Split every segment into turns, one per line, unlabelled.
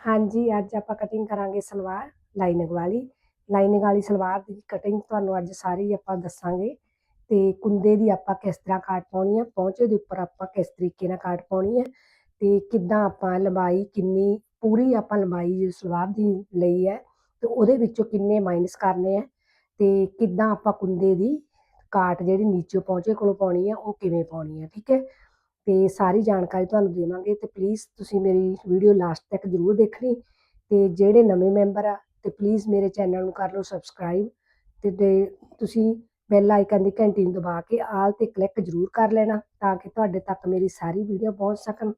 ਹਾਂਜੀ, ਅੱਜ ਆਪਾਂ ਕਟਿੰਗ ਕਰਾਂਗੇ ਸਲਵਾਰ, ਲਾਈਨਿੰਗ ਵਾਲੀ। ਲਾਈਨਿੰਗ ਵਾਲੀ ਸਲਵਾਰ ਦੀ ਕਟਿੰਗ ਤੁਹਾਨੂੰ ਅੱਜ ਸਾਰੀ ਆਪਾਂ ਦੱਸਾਂਗੇ। ਤੇ ਕੁੰਦੇ ਦੀ ਆਪਾਂ ਕਿਸ ਤਰ੍ਹਾਂ ਕਾਟ ਪਾਉਣੀ ਹੈ ਪਹੁੰਚੇ ਦੇ ਉੱਪਰ ਆਪਾਂ ਕਿਸ ਤਰੀਕੇ ਨਾਲ ਕਾਟ ਪਾਉਣੀ ਹੈ ਤੇ ਕਿੱਦਾਂ ਆਪਾਂ ਲੰਬਾਈ, ਕਿੰਨੀ ਪੂਰੀ ਆਪਾਂ ਲੰਬਾਈ ਸਲਵਾਰ ਦੀ ਲਈ ਹੈ, ਤੇ ਉਹਦੇ ਵਿੱਚੋਂ ਕਿੰਨੇ ਮਾਈਨਸ ਕਰਨੇ ਆ, ਤੇ ਕਿੱਦਾਂ ਆਪਾਂ ਕੁੰਦੇ ਦੀ ਕਾਟ ਜਿਹੜੀ ਨੀਚੇ ਪਹੁੰਚੇ ਕੋਲੋਂ ਪਾਉਣੀ ਹੈ ਉਹ ਕਿਵੇਂ ਪਾਉਣੀ ਹੈ ਠੀਕ ਹੈ? ਤੇ ਸਾਰੀ ਜਾਣਕਾਰੀ ਤੁਹਾਨੂੰ ਦੇਵਾਂਗੇ ਤੇ ਪਲੀਜ਼ ਤੁਸੀਂ ਮੇਰੀ ਵੀਡੀਓ ਲਾਸਟ ਤੱਕ ਜ਼ਰੂਰ ਦੇਖਣੀ ਤੇ ਜਿਹੜੇ ਨਵੇਂ ਮੈਂਬਰ ਆ ਤੇ ਪਲੀਜ਼ ਮੇਰੇ ਚੈਨਲ ਨੂੰ ਕਰ ਲਓ ਸਬਸਕ੍ਰਾਈਬ ਤੇ ਦੇ- ਤੁਸੀਂ ਬੈਲ ਆਈਕਨ ਦੀ ਘੰਟੀ ਨੂੰ ਦਬਾ ਕੇ ਆਲ ਤੇ ਕਲਿੱਕ ਜ਼ਰੂਰ ਕਰ ਲੈਣਾ ਤਾਂ ਕਿ ਤੁਹਾਡੇ ਤੱਕ ਮੇਰੀ ਸਾਰੀ ਵੀਡੀਓ ਪਹੁੰਚ ਸਕਣ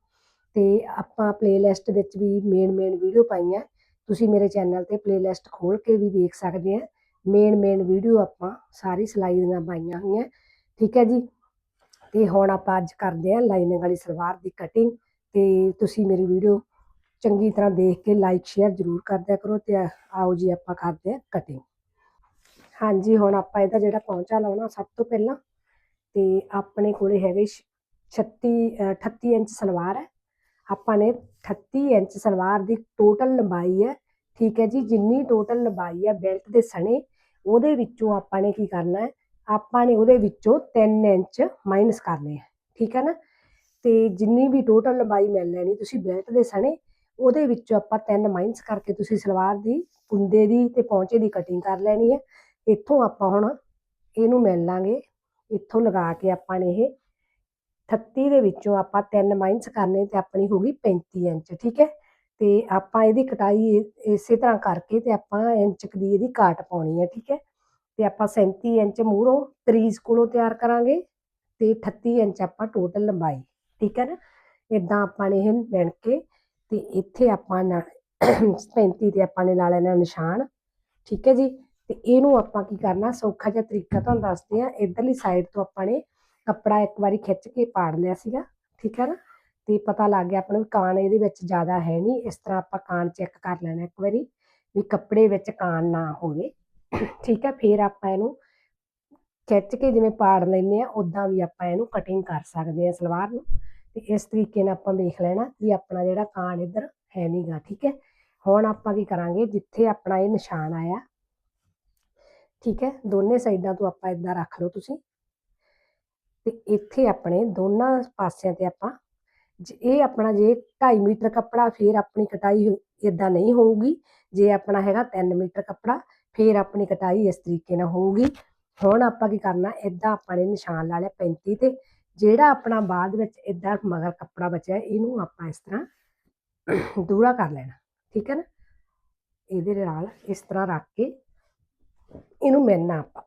ਤੇ ਆਪਾਂ ਪਲੇਲਿਸਟ ਵਿੱਚ ਵੀ ਮੇਨ ਮੇਨ ਵੀਡੀਓ ਪਾਈਆਂ। ਤੁਸੀਂ ਮੇਰੇ ਚੈਨਲ ਤੇ ਪਲੇਲਿਸਟ ਖੋਲ ਕੇ ਵੀ ਵੇਖ ਸਕਦੇ ਆ। ਮੇਨ ਮੇਨ ਵੀਡੀਓ ਆਪਾਂ ਸਾਰੀ ਸਿਲਾਈ ਦੀਆਂ ਪਾਈਆਂ ਹੋਈਆਂ। ਠੀਕ ਹੈ ਜੀ? ਤੇ ਹੁਣ ਆਪਾਂ ਅੱਜ ਕਰਦੇ ਹਾਂ ਲਾਈਨਿੰਗ ਵਾਲੀ ਸਲਵਾਰ ਦੀ ਕਟਿੰਗ ਤੇ ਤੁਸੀਂ ਮੇਰੀ ਵੀਡੀਓ ਚੰਗੀ ਤਰ੍ਹਾਂ ਦੇਖ ਕੇ ਲਾਈਕ ਸ਼ੇਅਰ ਜ਼ਰੂਰ ਕਰਦਿਆ ਕਰੋ ਤੇ ਆਓ ਜੀ ਆਪਾਂ ਕਰਦੇ ਹਾਂ ਕਟਿੰਗ ਹਾਂਜੀ ਹੁਣ ਆਪਾਂ ਇਹਦਾ ਜਿਹੜਾ ਪੌਂਚਾ ਲਾਉਣਾ ਸਭ ਤੋਂ ਪਹਿਲਾਂ ਤੇ ਆਪਣੇ ਕੋਲੇ ਹੈਗੇ ਛ- 36 ਅ, 38 ਇੰਚ ਸਲਵਾਰ ਹੈ। ਆਪਾਂ ਨੇ 38 ਇੰਚ ਸਲਵਾਰ ਦੀ ਟੋਟਲ ਲੰਬਾਈ ਹੈ ਠੀਕ ਹੈ ਜੀ ਜਿੰਨੀ ਟੋਟਲ ਲੰਬਾਈ ਹੈ ਬੈਲਟ ਦੇ ਸਣੇ ਉਹਦੇ ਵਿੱਚੋਂ ਆਪਾਂ ਨੇ ਕੀ ਕਰਨਾ ਹੈ ਆਪਾਂ ਨੇ ਉਹਦੇ ਵਿੱਚੋਂ 3 ਇੰਚ ਮਾਈਨਸ ਕਰਨੇ ਆ, ਠੀਕ ਹੈ ਨਾ? ਤੇ ਜਿੰਨੀ ਵੀ ਟੋਟਲ ਲੰਬਾਈ ਮਿਲ ਲੈਣੀ ਤੁਸੀਂ ਬੈਲਟ ਦੇ ਸਣੇ, ਉਹਦੇ ਵਿੱਚੋਂ ਆਪਾਂ 3 ਮਾਈਨਸ ਕਰਕੇ ਤੁਸੀਂ ਸਲਵਾਰ ਦੀ ਕੁੰਦੇ ਦੀ ਤੇ ਪੌਂਚੇ ਦੀ ਕਟਿੰਗ ਕਰ ਲੈਣੀ ਹੈ ਇੱਥੋਂ ਆਪਾਂ ਹੁਣ ਇਹਨੂੰ ਮਿਲ ਲਾਂਗੇ, ਇੱਥੋਂ ਲਗਾ ਕੇ ਆਪਾਂ ਨੇ ਇਹ 38 ਦੇ ਵਿੱਚੋਂ ਆਪਾਂ 3 ਮਾਈਨਸ ਕਰਨੇ ਤੇ ਆਪਣੀ ਹੋ ਗਈ 35 ਇੰਚ, ਠੀਕ ਹੈ ਤੇ ਆਪਾਂ ਇਹਦੀ ਕਟਾਈ ਇ- ਇਸੇ ਤਰ੍ਹਾਂ ਕਰਕੇ ਤੇ ਆਪਾਂ ਇੰਚ ਦੀ ਇਹਦੀ ਕਾਟ ਪਾਉਣੀ ਹੈ ਠੀਕ ਹੈ ਤੇ ਆਪਾਂ 37 ਇੰਚ ਮੂਹਰੋਂ ਤਰੀਜ਼ ਕੋਲੋਂ ਤਿਆਰ ਕਰਾਂਗੇ ਤੇ 38 ਇੰਚ ਆਪਾਂ ਟੋਟਲ ਲੰਬਾਈ, ਠੀਕ ਹੈ ਨਾ? ਇਦਾਂ ਆਪਾਂ ਨੇ ਇਹ ਮਿਣ ਕੇ ਤੇ ਇੱਥੇ ਆਪਾਂ ਨਾ 35 ਤੇ ਆਪਾਂ ਨੇ ਲਾ ਲੈਣਾ ਨਿਸ਼ਾਨ, ਠੀਕ ਹੈ ਜੀ? ਤੇ ਇਹਨੂੰ ਆਪਾਂ ਕੀ ਕਰਨਾ, ਸੌਖਾ ਜਿਹਾ ਤਰੀਕਾ ਤੁਹਾਨੂੰ ਦੱਸਦੇ ਆ ਇਧਰਲੀ ਸਾਈਡ ਤੋਂ ਆਪਾਂ ਨੇ ਕੱਪੜਾ ਇੱਕ ਵਾਰੀ ਖਿੱਚ ਕੇ ਪਾੜ ਲਿਆ ਸੀਗਾ, ਠੀਕ ਹੈ ਨਾ? ਤੇ ਪਤਾ ਲੱਗ ਗਿਆ ਆਪਾਂ ਨੂੰ ਵੀ ਕਾਣ ਇਹਦੇ ਵਿੱਚ ਜ਼ਿਆਦਾ ਹੈ ਨਹੀਂ, ਇਸ ਤਰ੍ਹਾਂ ਆਪਾਂ ਕਾਣ ਚੈੱਕ ਕਰ ਲੈਣਾ ਇੱਕ ਵਾਰੀ ਵੀ ਕੱਪੜੇ ਵਿੱਚ ਕਾਣ ਨਾ ਹੋਵੇ। ਠੀਕ ਹੈ, ਫਿਰ ਆਪਾਂ ਇਹਨੂੰ ਖਿੱਚ ਕੇ ਜਿਵੇਂ ਪਾੜ ਲੈਂਦੇ ਆ ਉਦਾਂ ਵੀ ਆਪਾਂ ਇਹਨੂੰ ਕਟਿੰਗ ਕਰ ਸਕਦੇ ਆ ਸਲਵਾਰ ਨੂੰ। ਤੇ ਇਸ ਤਰੀਕੇ ਨਾਲ ਆਪਾਂ ਵੇਖ ਲੈਣਾ ਵੀ ਆਪਣਾ ਜਿਹੜਾ ਕਾਣ ਇੱਧਰ ਹੈ ਨਹੀਂਗਾ ਠੀਕ ਹੈ। ਹੁਣ ਆਪਾਂ ਕੀ ਕਰਾਂਗੇ, ਜਿੱਥੇ ਆਪਣਾ ਇਹ ਨਿਸ਼ਾਨ ਆਇਆ, ਠੀਕ ਹੈ, ਦੋਨੇ ਸਾਈਡਾਂ ਤੋਂ ਆਪਾਂ ਇਦਾਂ ਰੱਖ ਲਓ ਤੁਸੀਂ। ਤੇ ਇੱਥੇ ਆਪਣੇ ਦੋਨਾਂ ਪਾਸਿਆਂ ਤੇ ਆਪਾਂ ਇਹ ਆਪਣਾ ਜੇ 2.5 ਮੀਟਰ ਕੱਪੜਾ, ਫਿਰ ਆਪਣੀ ਕਟਾਈ ਇਦਾਂ ਨਹੀਂ ਹੋਊਗੀ। ਜੇ ਆਪਣਾ ਹੈਗਾ 3 ਮੀਟਰ ਕੱਪੜਾ ਫਿਰ ਆਪਣੀ ਕਟਾਈ ਇਸ ਤਰੀਕੇ ਨਾਲ ਹੋਊਗੀ। ਹੁਣ ਆਪਾਂ ਕੀ ਕਰਨਾ ਇਦਾਂ ਆਪਾਂ ਨੇ ਨਿਸ਼ਾਨ ਲਾ ਲਿਆ 35 ਤੇ ਜਿਹੜਾ ਆਪਣਾ ਬਾਅਦ ਵਿੱਚ ਇਦਾਂ ਮਗਰ ਕੱਪੜਾ ਬਚਿਆ, ਇਹਨੂੰ ਆਪਾਂ ਇਸ ਤਰ੍ਹਾਂ ਦੂਰਾ ਕਰ ਲੈਣਾ, ਠੀਕ ਹੈ ਨਾ? ਇਹਦੇ ਨਾਲ ਇਸ ਤਰ੍ਹਾਂ ਰੱਖ ਕੇ ਇਹਨੂੰ ਮਿਲਣਾ ਆਪਾਂ,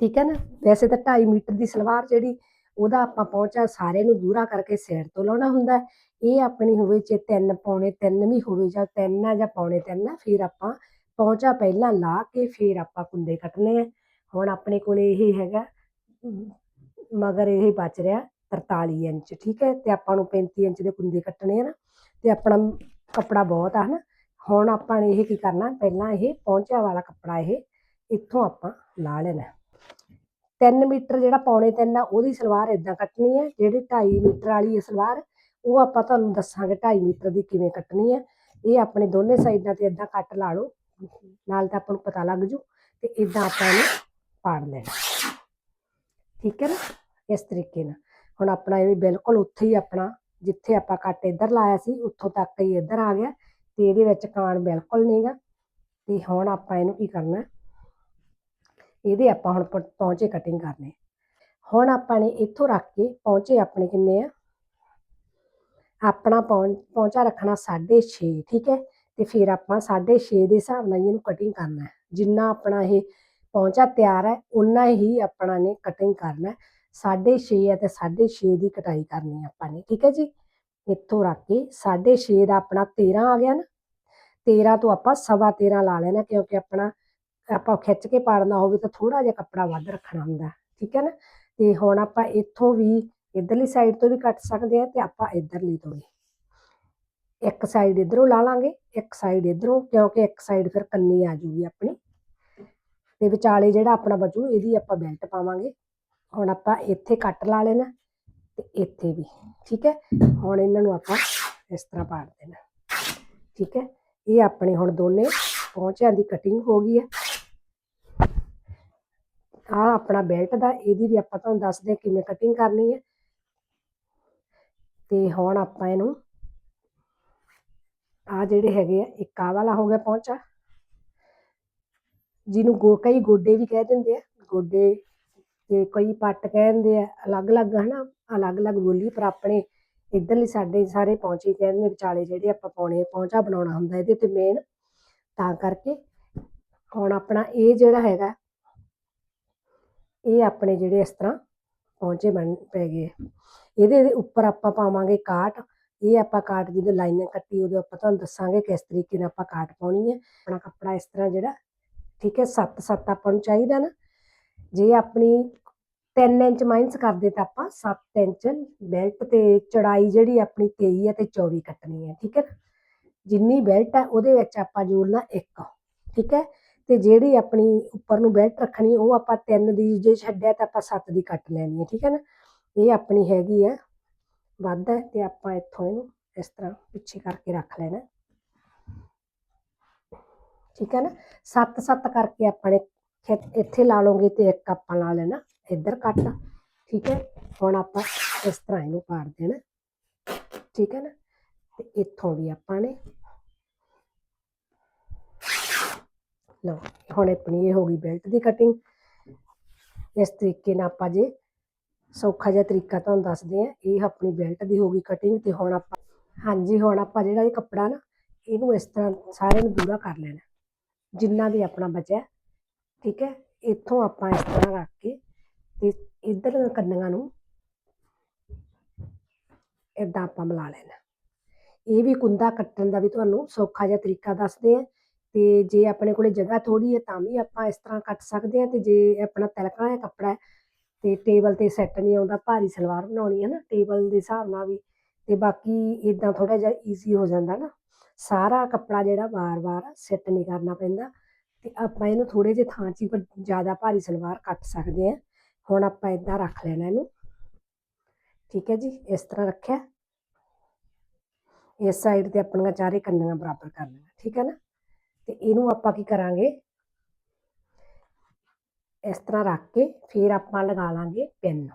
ਠੀਕ ਹੈ ਨਾ? ਵੈਸੇ ਤਾਂ 2.5 ਮੀਟਰ ਦੀ ਸਲਵਾਰ ਜਿਹੜੀ, ਉਹਦਾ ਆਪਾਂ ਪਹੁੰਚਾ ਸਾਰੇ ਨੂੰ ਦੂਰਾ ਕਰਕੇ ਸਾਈਡ ਤੋਂ ਲਾਉਣਾ ਹੁੰਦਾ ਇਹ ਆਪਣੀ ਹੋਵੇ ਜੇ ਤਿੰਨ ਪੌਣੇ ਤਿੰਨ ਵੀ ਹੋਵੇ ਜਾਂ ਤਿੰਨ ਆ ਜਾਂ ਪੌਣੇ ਤਿੰਨ ਆ, ਫਿਰ ਆਪਾਂ ਪਹੁੰਚਾ ਪਹਿਲਾਂ ਲਾ ਕੇ ਫਿਰ ਆਪਾਂ ਕੁੰਦੇ ਕੱਟਣੇ ਆ। ਹੁਣ ਆਪਣੇ ਕੋਲੇ ਇਹ ਹੈਗਾ ਅਮ, ਮਗਰ ਇਹ ਬਚ ਰਿਹਾ 43 ਇੰਚ ਠੀਕ ਹੈ? ਤੇ ਆਪਾਂ ਨੂੰ 35 ਇੰਚ ਦੇ ਕੁੰਦੇ ਕੱਟਣੇ ਆ ਨਾ ਤੇ ਆਪਣਾ ਕੱਪੜਾ ਬਹੁਤ ਆ ਹਨਾ? ਹੁਣ ਆਪਾਂ ਨੇ ਇਹ ਕੀ ਕਰਨਾ ਪਹਿਲਾਂ ਇਹ ਪਹੁੰਚਿਆ ਵਾਲਾ ਕੱਪੜਾ ਇਹ ਇੱਥੋਂ ਆਪਾਂ ਲਾ ਲੈਣਾ। 3 ਮੀਟਰ ਜਿਹੜਾ ਪੌਣੇ 3 ਆ ਉਹਦੀ ਸਲਵਾਰ ਇਦਾਂ ਕੱਟਣੀ ਹੈ ਜਿਹੜੀ 2.5 ਮੀਟਰ ਵਾਲੀ ਹੈ ਸਲਵਾਰ ਉਹ ਆਪਾਂ ਤੁਹਾਨੂੰ ਦੱਸਾਂਗੇ 2.5 ਮੀਟਰ ਦੀ ਕਿਵੇਂ ਕੱਟਣੀ ਹੈ ਇਹ ਆਪਣੇ ਦੋਨੇ ਸਾਈਡਾਂ ਤੇ ਇਦਾਂ ਕੱਟ ਲਾ ਲਓ ਨਾਲ ਤਾਂ ਆਪਾਂ ਨੂੰ ਪਤਾ ਲੱਗ ਜੂ ਤੇ ਇਦਾਂ ਆਪਾਂ ਇਹਨੂੰ ਪਾੜ ਲੈਣਾ। ਠੀਕ ਹੈ ਨਾ? ਇਸ ਤਰੀਕੇ ਨਾਲ। ਹੁਣ ਆਪਣਾ ਇਹ ਬਿਲਕੁਲ ਉੱਥੇ ਹੀ ਆਪਣਾ, ਜਿੱਥੇ ਆਪਾਂ ਕੱਟ ਇੱਧਰ ਲਾਇਆ ਸੀ, ਉੱਥੋਂ ਤੱਕ ਹੀ ਇੱਧਰ ਆ ਗਿਆ ਤੇ ਇਹਦੇ ਵਿੱਚ ਕਾਣ ਬਿਲਕੁਲ ਨਹੀਂਗਾ ਤੇ ਹੁਣ ਆਪਾਂ ਇਹਨੂੰ ਕੀ ਕਰਨਾ? ਇਹਦੇ ਆਪਾਂ ਹੁਣ ਪਹੁੰਚੇ ਕਟਿੰਗ ਕਰਨੇ ਹੁਣ ਆਪਾਂ ਨੇ ਇੱਥੋਂ ਰੱਖ ਕੇ ਪਹੁੰਚੇ ਆਪਣੇ ਕਿੰਨੇ ਆ? ਆਪਣਾ ਪੌਂ- ਪੌਂਚਾ ਰੱਖਣਾ 6.5 ਠੀਕ ਹੈ? ਤੇ ਫਿਰ ਆਪਾਂ 6.5 ਦੇ ਹਿਸਾਬ ਨਾਲ ਹੀ ਇਹਨੂੰ ਕਟਿੰਗ ਕਰਨਾ ਹੈ। ਜਿੰਨਾ ਆਪਣਾ ਇਹ ਪੌਂਚਾ ਤਿਆਰ ਹੈ ਉਨਾ ਹੀ ਆਪਣਾ ਨੇ ਕਟਿੰਗ ਕਰਨਾ ਹੈ। 6.5 ਹੈ ਤੇ 6.5 ਦੀ ਕਟਾਈ ਕਰਨੀ ਆਪਾਂ ਨੇ, ਠੀਕ ਹੈ ਜੀ? ਇੱਥੋਂ ਰੱਖ ਕੇ 6.5 ਦਾ ਆਪਣਾ 13 ਆ ਗਿਆ ਨਾ 13 ਤੋਂ ਆਪਾਂ ਸਵਾ 13 ਲਾ ਲੈਣਾ, ਕਿਉਂਕਿ ਆਪਣਾ, ਆਪਾਂ ਖਿੱਚ ਕੇ ਪਾੜਨਾ ਹੋਵੇ ਤਾਂ ਥੋੜਾ ਜਿਹਾ ਕੱਪੜਾ ਵੱਧ ਰੱਖਣਾ ਹੁੰਦਾ, ਠੀਕ ਹੈ ਨਾ? ਤੇ ਹੁਣ ਆਪਾਂ ਇੱਥੋਂ ਵੀ ਇਧਰਲੀ ਸਾਈਡ ਤੋਂ ਵੀ ਕੱਟ ਸਕਦੇ ਆ ਤੇ ਆਪਾਂ ਇਧਰਲੀ ਤੋਂ ਵੀ। ਇੱਕ ਸਾਈਡ ਇਧਰੋਂ ਲਾ ਲਾਂਗੇ, ਇੱਕ ਸਾਈਡ ਇਧਰੋਂ ਕਿਉਂਕਿ ਇੱਕ ਸਾਈਡ ਫਿਰ ਕੰਨੀ ਆ ਜੂਗੀ ਆਪਣੀ। ਤੇ ਵਿਚਾਲੇ ਜਿਹੜਾ ਆਪਣਾ ਬਚੂ, ਇਹਦੀ ਆਪਾਂ ਬੈਲਟ ਪਾਵਾਂਗੇ। ਹੁਣ ਆਪਾਂ ਇੱਥੇ ਕੱਟ ਲਾ ਲੈਣਾ, ਤੇ ਇੱਥੇ ਵੀ, ਠੀਕ ਹੈ? ਹੁਣ ਇਹਨਾਂ ਨੂੰ ਆਪਾਂ ਇਸ ਤਰ੍ਹਾਂ ਪਾੜ ਦੇਣਾ, ਠੀਕ ਹੈ? ਇਹ ਆਪਣੇ ਹੁਣ ਦੋਨੇ ਪਹੁੰਚਿਆਂ ਦੀ ਕਟਿੰਗ ਹੋ ਗਈ ਹੈ। ਆ ਆਪਣਾ ਬੈਲਟ ਦਾ, ਇਹਦੀ ਵੀ ਆਪਾਂ ਤੁਹਾਨੂੰ ਦੱਸਦੇ ਹਾਂ ਕਿਵੇਂ ਕਟਿੰਗ ਕਰਨੀ ਹੈ। ਤੇ ਹੁਣ ਆਪਾਂ ਇਹਨੂੰ ਆ ਜਿਹੜੇ ਹੈਗੇ ਆ, ਇੱਕ ਆ ਵਾਲਾ ਹੋ ਗਿਆ ਪਹੁੰਚਾ ਜਿਹਨੂੰ ਗੋ, ਕਈ ਗੋਡੇ ਵੀ ਕਹਿ ਦਿੰਦੇ ਆ। ਗੋਡੇ ਤੇ ਕਈ ਪੱਟ ਕਹਿੰਦੇ ਆ, ਅਲੱਗ-ਅਲੱਗ, ਹਨਾ? ਅਲੱਗ-ਅਲੱਗ ਬੋਲੀ, ਪਰ ਆਪਣੇ ਇੱਧਰਲੇ ਸਾਡੇ ਸਾਰੇ ਪਹੁੰਚੇ ਕਹਿੰਦੇ ਵਿਚਾਲੇ ਜਿਹੜੇ ਆਪਾਂ ਪਾਉਣੇ ਪਹੁੰਚਾ ਬਣਾਉਣਾ ਹੁੰਦਾ ਇਹਦੇ ਤੇ ਮੇਨ ਤਾਂ ਕਰਕੇ ਹੁਣ ਆਪਣਾ ਇਹ ਜਿਹੜਾ ਹੈਗਾ, ਇਹ ਆਪਣੇ ਜਿਹੜੇ ਇਸ ਤਰ੍ਹਾਂ ਪਹੁੰਚੇ ਬਣ, ਪੈ ਗਏ ਇਹਦੇ ਉੱਪਰ ਆਪਾਂ ਪਾਵਾਂਗੇ ਕਾਟ। ਇਹ ਆਪਾਂ ਕਾਟ ਜਦੋਂ ਲਾਈਨਾਂ ਕੱਟੀ ਉਦੋਂ ਆਪਾਂ ਤੁਹਾਨੂੰ ਦੱਸਾਂਗੇ ਕਿਸ ਤਰੀਕੇ ਨਾਲ ਆਪਾਂ ਕਾਟ ਪਾਉਣੀ ਹੈ। ਆਪਣਾ ਕੱਪੜਾ ਇਸ ਤਰ੍ਹਾਂ ਜਿਹੜਾ, ਠੀਕ ਹੈ 7-7 ਆਪਾਂ ਨੂੰ ਚਾਹੀਦਾ ਨਾ। ਜੇ ਆਪਣੀ 3 ਇੰਚ ਮਾਈਨਸ ਕਰਦੇ ਤਾਂ ਆਪਾਂ 7 ਇੰਚ ਬੈਲਟ ਤੇ ਚੜਾਈ ਜਿਹੜੀ ਆਪਣੀ 23 ਹੈ ਤੇ 24 ਕੱਟਣੀ ਹੈ, ਠੀਕ ਹੈ। ਨਾ ਜਿੰਨੀ ਬੈਲਟ ਹੈ ਉਹਦੇ ਵਿੱਚ ਆਪਾਂ ਜੋੜਨਾ 1 ਠੀਕ ਹੈ। ਤੇ ਜਿਹੜੀ ਆਪਣੀ ਉੱਪਰ ਨੂੰ ਬੈਲਟ ਰੱਖਣੀ ਉਹ ਆਪਾਂ 3 ਦੀ ਜੇ ਛੱਡਿਆ ਤਾਂ ਆਪਾਂ 7 ਦੀ ਕੱਟ ਲੈਣੀ ਹੈ, ਠੀਕ ਹੈ ਨਾ। ਇਹ ਆਪਣੀ ਹੈਗੀ ਹੈ ਵੱਧਦਾ ਹੈ ਤੇ ਆਪਾਂ ਇੱਥੋਂ ਇਹਨੂੰ ਇਸ ਤਰ੍ਹਾਂ ਪਿੱਛੇ ਕਰਕੇ ਰੱਖ ਲੈਣਾ ਠੀਕ ਹੈ ਨਾ? 7-7 ਕਰਕੇ ਆਪਾਂ ਨੇ ਇੱਥੇ ਲਾ ਲਓਗੇ ਤੇ ਇੱਕ ਆਪਾਂ ਲਾ ਲੈਣਾ, ਇੱਧਰ ਕੱਟ। ਠੀਕ ਹੈ? ਹੁਣ ਆਪਾਂ ਇਸ ਤਰ੍ਹਾਂ ਇਹਨੂੰ ਪਾੜ ਦੇਣਾ ਠੀਕ ਹੈ ਨਾ? ਤੇ ਇੱਥੋਂ ਵੀ ਆਪਾਂ ਨੇ ਲਓ, ਹੁਣ ਆਪਣੀ ਇਹ ਹੋ ਗਈ ਬੈਲਟ ਦੀ ਕਟਿੰਗ ਇਸ ਤਰੀਕੇ ਨਾਲ ਆਪਾਂ ਜੇ ਸੌਖਾ ਜਿਹਾ ਤਰੀਕਾ ਤੁਹਾਨੂੰ ਦੱਸਦੇ ਆ ਇਹ ਆਪਣੀ ਬੈਲਟ ਦੀ ਹੋ ਗਈ ਕਟਿੰਗ ਤੇ ਹੁਣ ਆਪਾਂ ਹਾਂਜੀ, ਹੁਣ ਆਪਾਂ ਜਿਹੜਾ ਇਹ ਕੱਪੜਾ ਨਾ, ਇਹਨੂੰ ਇਸ ਤਰ੍ਹਾਂ ਸਾਰੇ ਨੂੰ ਦੂਰਾ ਕਰ ਲੈਣਾ। ਜਿੰਨਾ ਵੀ ਆਪਣਾ ਬਚਿਆ। ਠੀਕ ਹੈ? ਇੱਥੋਂ ਆਪਾਂ ਇਸ ਤਰ੍ਹਾਂ ਰੱਖ ਕੇ ਤੇ ਇੱਧਰ ਕੰਨੀਆਂ ਨੂੰ ਇਦਾਂ ਆਪਾਂ ਮਿਲਾ ਲੈਣਾ। ਇਹ ਵੀ ਕੁੰਦਾ ਕੱਟਣ ਦਾ ਵੀ ਤੁਹਾਨੂੰ ਸੌਖਾ ਜਿਹਾ ਤਰੀਕਾ ਦੱਸਦੇ ਆ ਤੇ ਜੇ ਆਪਣੇ ਕੋਲੇ ਜਗ੍ਹਾ ਥੋੜੀ ਹੈ ਤਾਂ ਵੀ ਆਪਾਂ ਇਸ ਤਰ੍ਹਾਂ ਕੱਟ ਸਕਦੇ ਆ ਤੇ ਜੇ ਆਪਣਾ ਤਿਲਕਣਾ ਹੈ ਕੱਪੜਾ ਤੇ ਟੇਬਲ ਤੇ ਸੈੱਟ ਨਹੀਂ ਆਉਂਦਾ, ਭਾਰੀ ਸਲਵਾਰ ਬਣਾਉਣੀ ਹੈ ਨਾ ਟੇਬਲ ਦੇ ਹਿਸਾਬ ਨਾਲ ਵੀ, ਤੇ ਬਾਕੀ ਇਦਾਂ ਥੋੜਾ ਜਿਹਾ ਈਜ਼ੀ ਹੋ ਜਾਂਦਾ ਨਾ। ਸਾਰਾ ਕੱਪੜਾ ਜਿਹੜਾ ਵਾਰ-ਵਾਰ ਸੈੱਟ ਨਹੀਂ ਕਰਨਾ ਪੈਂਦਾ, ਤੇ ਆਪਾਂ ਇਹਨੂੰ ਥੋੜੇ ਜਿਹੇ ਥਾਂ 'ਚ ਹੀ ਜ਼ਿਆਦਾ ਭਾਰੀ ਸਲਵਾਰ ਕੱਟ ਸਕਦੇ ਆ ਹੁਣ ਆਪਾਂ ਇਦਾਂ ਰੱਖ ਲੈਣਾ ਇਹਨੂੰ। ਠੀਕ ਹੈ ਜੀ, ਇਸ ਤਰ੍ਹਾਂ ਰੱਖਿਆ। ਇਸ ਸਾਈਡ ਤੇ ਆਪਣੀਆਂ ਚਾਰੇ ਕੰਨੀਆਂ ਬਰਾਬਰ ਕਰ ਲੈਣਾ, ਠੀਕ ਹੈ ਨਾ? ਤੇ ਇਹਨੂੰ ਆਪਾਂ ਕੀ ਕਰਾਂਗੇ? ਇਸ ਤਰ੍ਹਾਂ ਰੱਖ ਕੇ ਫਿਰ ਆਪਾਂ ਲਗਾ ਲਾਂਗੇ ਪਿੰਨ।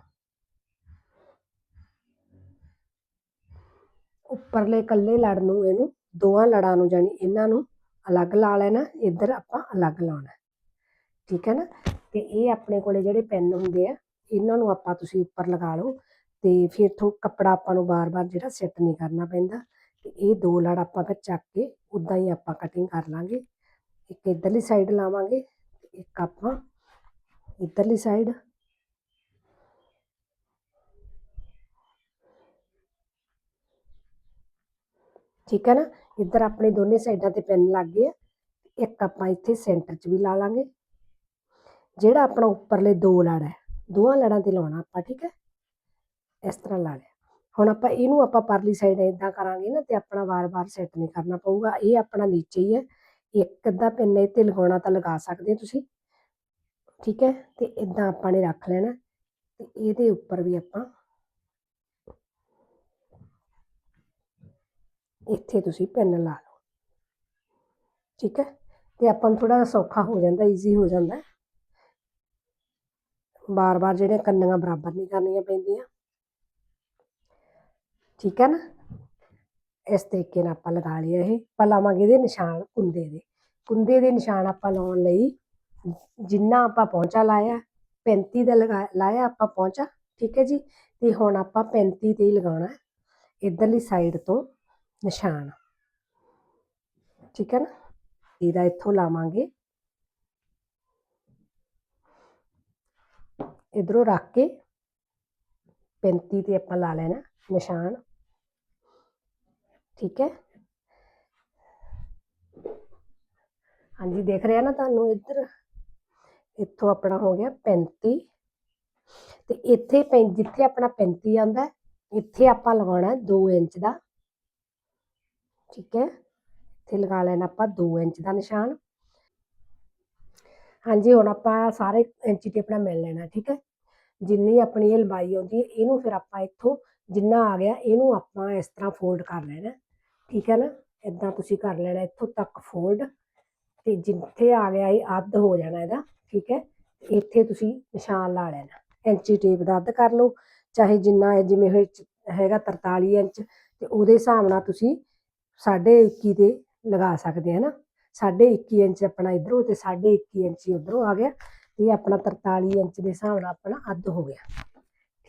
ਉੱਪਰਲੇ ਕੱਲੇ ਲੜ ਨੂੰ ਇਹਨੂੰ ਦੋਹਾਂ ਲੜਾਂ ਨੂੰ ਜਾਨੀ ਇਹਨਾਂ ਨੂੰ ਅਲੱਗ ਲਾ ਲੈਣਾ, ਇੱਧਰ ਆਪਾਂ ਅਲੱਗ ਲਾਉਣਾ। ਠੀਕ ਹੈ ਨਾ? ਤੇ ਇਹ ਆਪਣੇ ਕੋਲੇ ਜਿਹੜੇ ਪੈਨ ਹੁੰਦੇ ਆ, ਇਹਨਾਂ ਨੂੰ ਆਪਾਂ ਤੁਸੀਂ ਉੱਪਰ ਲਗਾ ਲਓ ਤੇ ਫਿਰ ਥੋ, ਕੱਪੜਾ ਆਪਾਂ ਨੂੰ ਬਾਰ-ਬਾਰ ਜਿਹੜਾ ਸੈੱਟ ਨਹੀਂ ਕਰਨਾ ਪੈਂਦਾ। ਤੇ ਇਹ ਦੋ ਲੜ ਆਪਾਂ ਫਿਰ ਚੱਕ ਕੇ ਉਦਾਂ ਹੀ ਆਪਾਂ ਕਟਿੰਗ ਕਰ ਲਾਂਗੇ। ਇੱਕ ਇੱਧਰਲੀ ਸਾਈਡ ਲਾਵਾਂਗੇ, ਇੱਕ ਆਪਾਂ ਇੱਧਰਲੀ ਸਾਈਡ ਠੀਕ ਹੈ ਨਾ? ਇੱਧਰ ਆਪਣੇ ਦੋਨੇ ਸਾਈਡਾਂ ਤੇ ਪੈਨ ਲੱਗ ਗਏ ਆ। ਇੱਕ ਆਪਾਂ ਇੱਥੇ ਸੈਂਟਰ 'ਚ ਵੀ ਲਾ ਲਾਂਗੇ। ਜਿਹੜਾ ਆਪਣਾ ਉੱਪਰਲੇ ਦੋ ਲੜ ਹੈ, ਦੋਹਾਂ ਲੜਾਂ ਤੇ ਲਾਉਣਾ ਆਪਾਂ, ਠੀਕ ਹੈ? ਇਸ ਤਰ੍ਹਾਂ ਲਾ ਲਿਆ। ਹੁਣ ਆਪਾਂ ਇਹਨੂੰ ਆਪਾਂ ਪਰਲੀ ਸਾਈਡ ਇਦਾਂ ਕਰਾਂਗੇ ਨਾ ਤੇ ਆਪਣਾ ਵਾਰ-ਵਾਰ ਸੈੱਟ ਨਹੀਂ ਕਰਨਾ ਪਊਗਾ। ਇਹ ਆਪਣਾ ਨੀਚੇ ਹੀ ਹੈ। ਇੱਕ ਅੱਧਾ ਪਿੰਨ ਇਹ ਤੇ ਲਗਾਉਣਾ ਤਾਂ ਲਗਾ ਸਕਦੇ ਹੋ ਤੁਸੀਂ। ਠੀਕ ਹੈ? ਤੇ ਇਦਾਂ ਆਪਾਂ ਨੇ ਰੱਖ ਲੈਣਾ। ਤੇ ਇਹਦੇ ਉੱਪਰ ਵੀ ਆਪਾਂ ਇੱਥੇ ਤੁਸੀਂ ਪੈਨ ਲਾ ਲਓ। ਠੀਕ ਹੈ? ਤੇ ਆਪਾਂ ਨੂੰ ਥੋੜਾ ਸੌਖਾ ਹੋ ਜਾਂਦਾ ਈਜ਼ੀ ਹੋ ਜਾਂਦਾ। ਬਾਰ-ਬਾਰ ਜਿਹੜੀਆਂ ਕੰਨੀਆਂ ਬਰਾਬਰ ਨਹੀਂ ਕਰਨੀਆਂ ਪੈਂਦੀਆਂ। ਠੀਕ ਹੈ ਨਾ? ਇਸ ਤਰੀਕੇ ਨਾਲ ਆਪਾਂ ਲਗਾ ਲਿਆ ਇਹ। ਆਪਾਂ ਲਾਵਾਂਗੇ ਇਹਦੇ ਨਿਸ਼ਾਨ ਕੁੰਦੇ ਦੇ। ਕੁੰਦੇ ਦੇ ਨਿਸ਼ਾਨ ਆਪਾਂ ਲਾਉਣ ਲਈ ਜਿੰਨਾ ਆਪਾਂ ਪਹੁੰਚਾ ਲਾਇਆ 35 ਦਾ ਲਗਾ, ਲਾਇਆ ਆਪਾਂ ਪਹੁੰਚਾ ਠੀਕ ਹੈ ਜੀ? ਤੇ ਹੁਣ ਆਪਾਂ 35 ਤੇ ਹੀ ਲਗਾਉਣਾ ਇਧਰਲੀ ਸਾਈਡ ਤੋਂ ਨਿਸ਼ਾਨ। ਠੀਕ ਹੈ ਨਾ? ਇਹਦਾ ਇੱਥੋਂ ਲਾਵਾਂਗੇ। ਇਧਰੋਂ ਰੱਖ ਕੇ 35 ਤੇ ਆਪਾਂ ਲਾ ਲੈਣਾ ਨਿਸ਼ਾਨ। ਠੀਕ ਹੈ? ਹਾਂਜੀ, ਦੇਖ ਰਿਹਾ ਨਾ ਤੁਹਾਨੂੰ ਇੱਧਰ? ਇੱਥੋਂ ਆਪਣਾ ਹੋ ਗਿਆ 35 ਤੇ ਇੱਥੇ ਪੈਂ, ਜਿੱਥੇ ਆਪਣਾ 35 ਆਉਂਦਾ, ਇੱਥੇ ਆਪਾਂ ਲਗਾਉਣਾ 2 ਇੰਚ ਦਾ। ਠੀਕ ਹੈ? ਇੱਥੇ ਲਗਾ ਲੈਣਾ ਆਪਾਂ 2 ਇੰਚ ਦਾ ਨਿਸ਼ਾਨ। ਹਾਂਜੀ, ਹੁਣ ਆਪਾਂ ਸਾਰੇ ਇੰਚੀ ਟੇਪ ਨਾਲ ਮਿਲ ਲੈਣਾ, ਠੀਕ ਹੈ? ਜਿੰਨੀ ਆਪਣੀ ਇਹ ਲੰਬਾਈ ਆਉਂਦੀ ਹੈ, ਇਹਨੂੰ ਫਿਰ ਆਪਾਂ ਇੱਥੋਂ ਜਿੰਨਾ ਆ ਗਿਆ, ਇਹਨੂੰ ਆਪਾਂ ਇਸ ਤਰ੍ਹਾਂ ਫੋਲਡ ਕਰ ਲੈਣਾ। ਠੀਕ ਹੈ ਨਾ? ਇਦਾਂ ਤੁਸੀਂ ਕਰ ਲੈਣਾ, ਇੱਥੋਂ ਤੱਕ ਫੋਲਡ ਤੇ ਜਿੱਥੇ ਆ ਗਿਆ ਇਹ ਅੱਧ ਹੋ ਜਾਣਾ ਇਹਦਾ। ਠੀਕ ਹੈ? ਇੱਥੇ ਤੁਸੀਂ ਨਿਸ਼ਾਨ ਲਾ ਲੈਣਾ। ਇੰਚੀ ਟੇਪ ਦਾ ਅੱਧ ਕਰ ਲਓ। ਚਾਹੇ ਜਿੰਨਾ ਇਹ ਜਿਵੇਂ ਇਹ 'ਚ ਹੈਗਾ 43 ਇੰਚ, ਤੇ ਉਹਦੇ ਹਿਸਾਬ ਨਾਲ ਤੁਸੀਂ 21.5 ਤੇ ਲਗਾ ਸਕਦੇ ਆ ਨਾ। 21.5 ਇੰਚ ਆਪਣਾ ਇਧਰੋਂ ਤੇ 21.5 ਇੰਚ ਉਧਰੋਂ ਆ ਗਿਆ। ਇਹ ਆਪਣਾ 43 ਇੰਚ ਦੇ ਹਿਸਾਬ ਨਾਲ ਆਪਣਾ ਅੱਧ ਹੋ ਗਿਆ।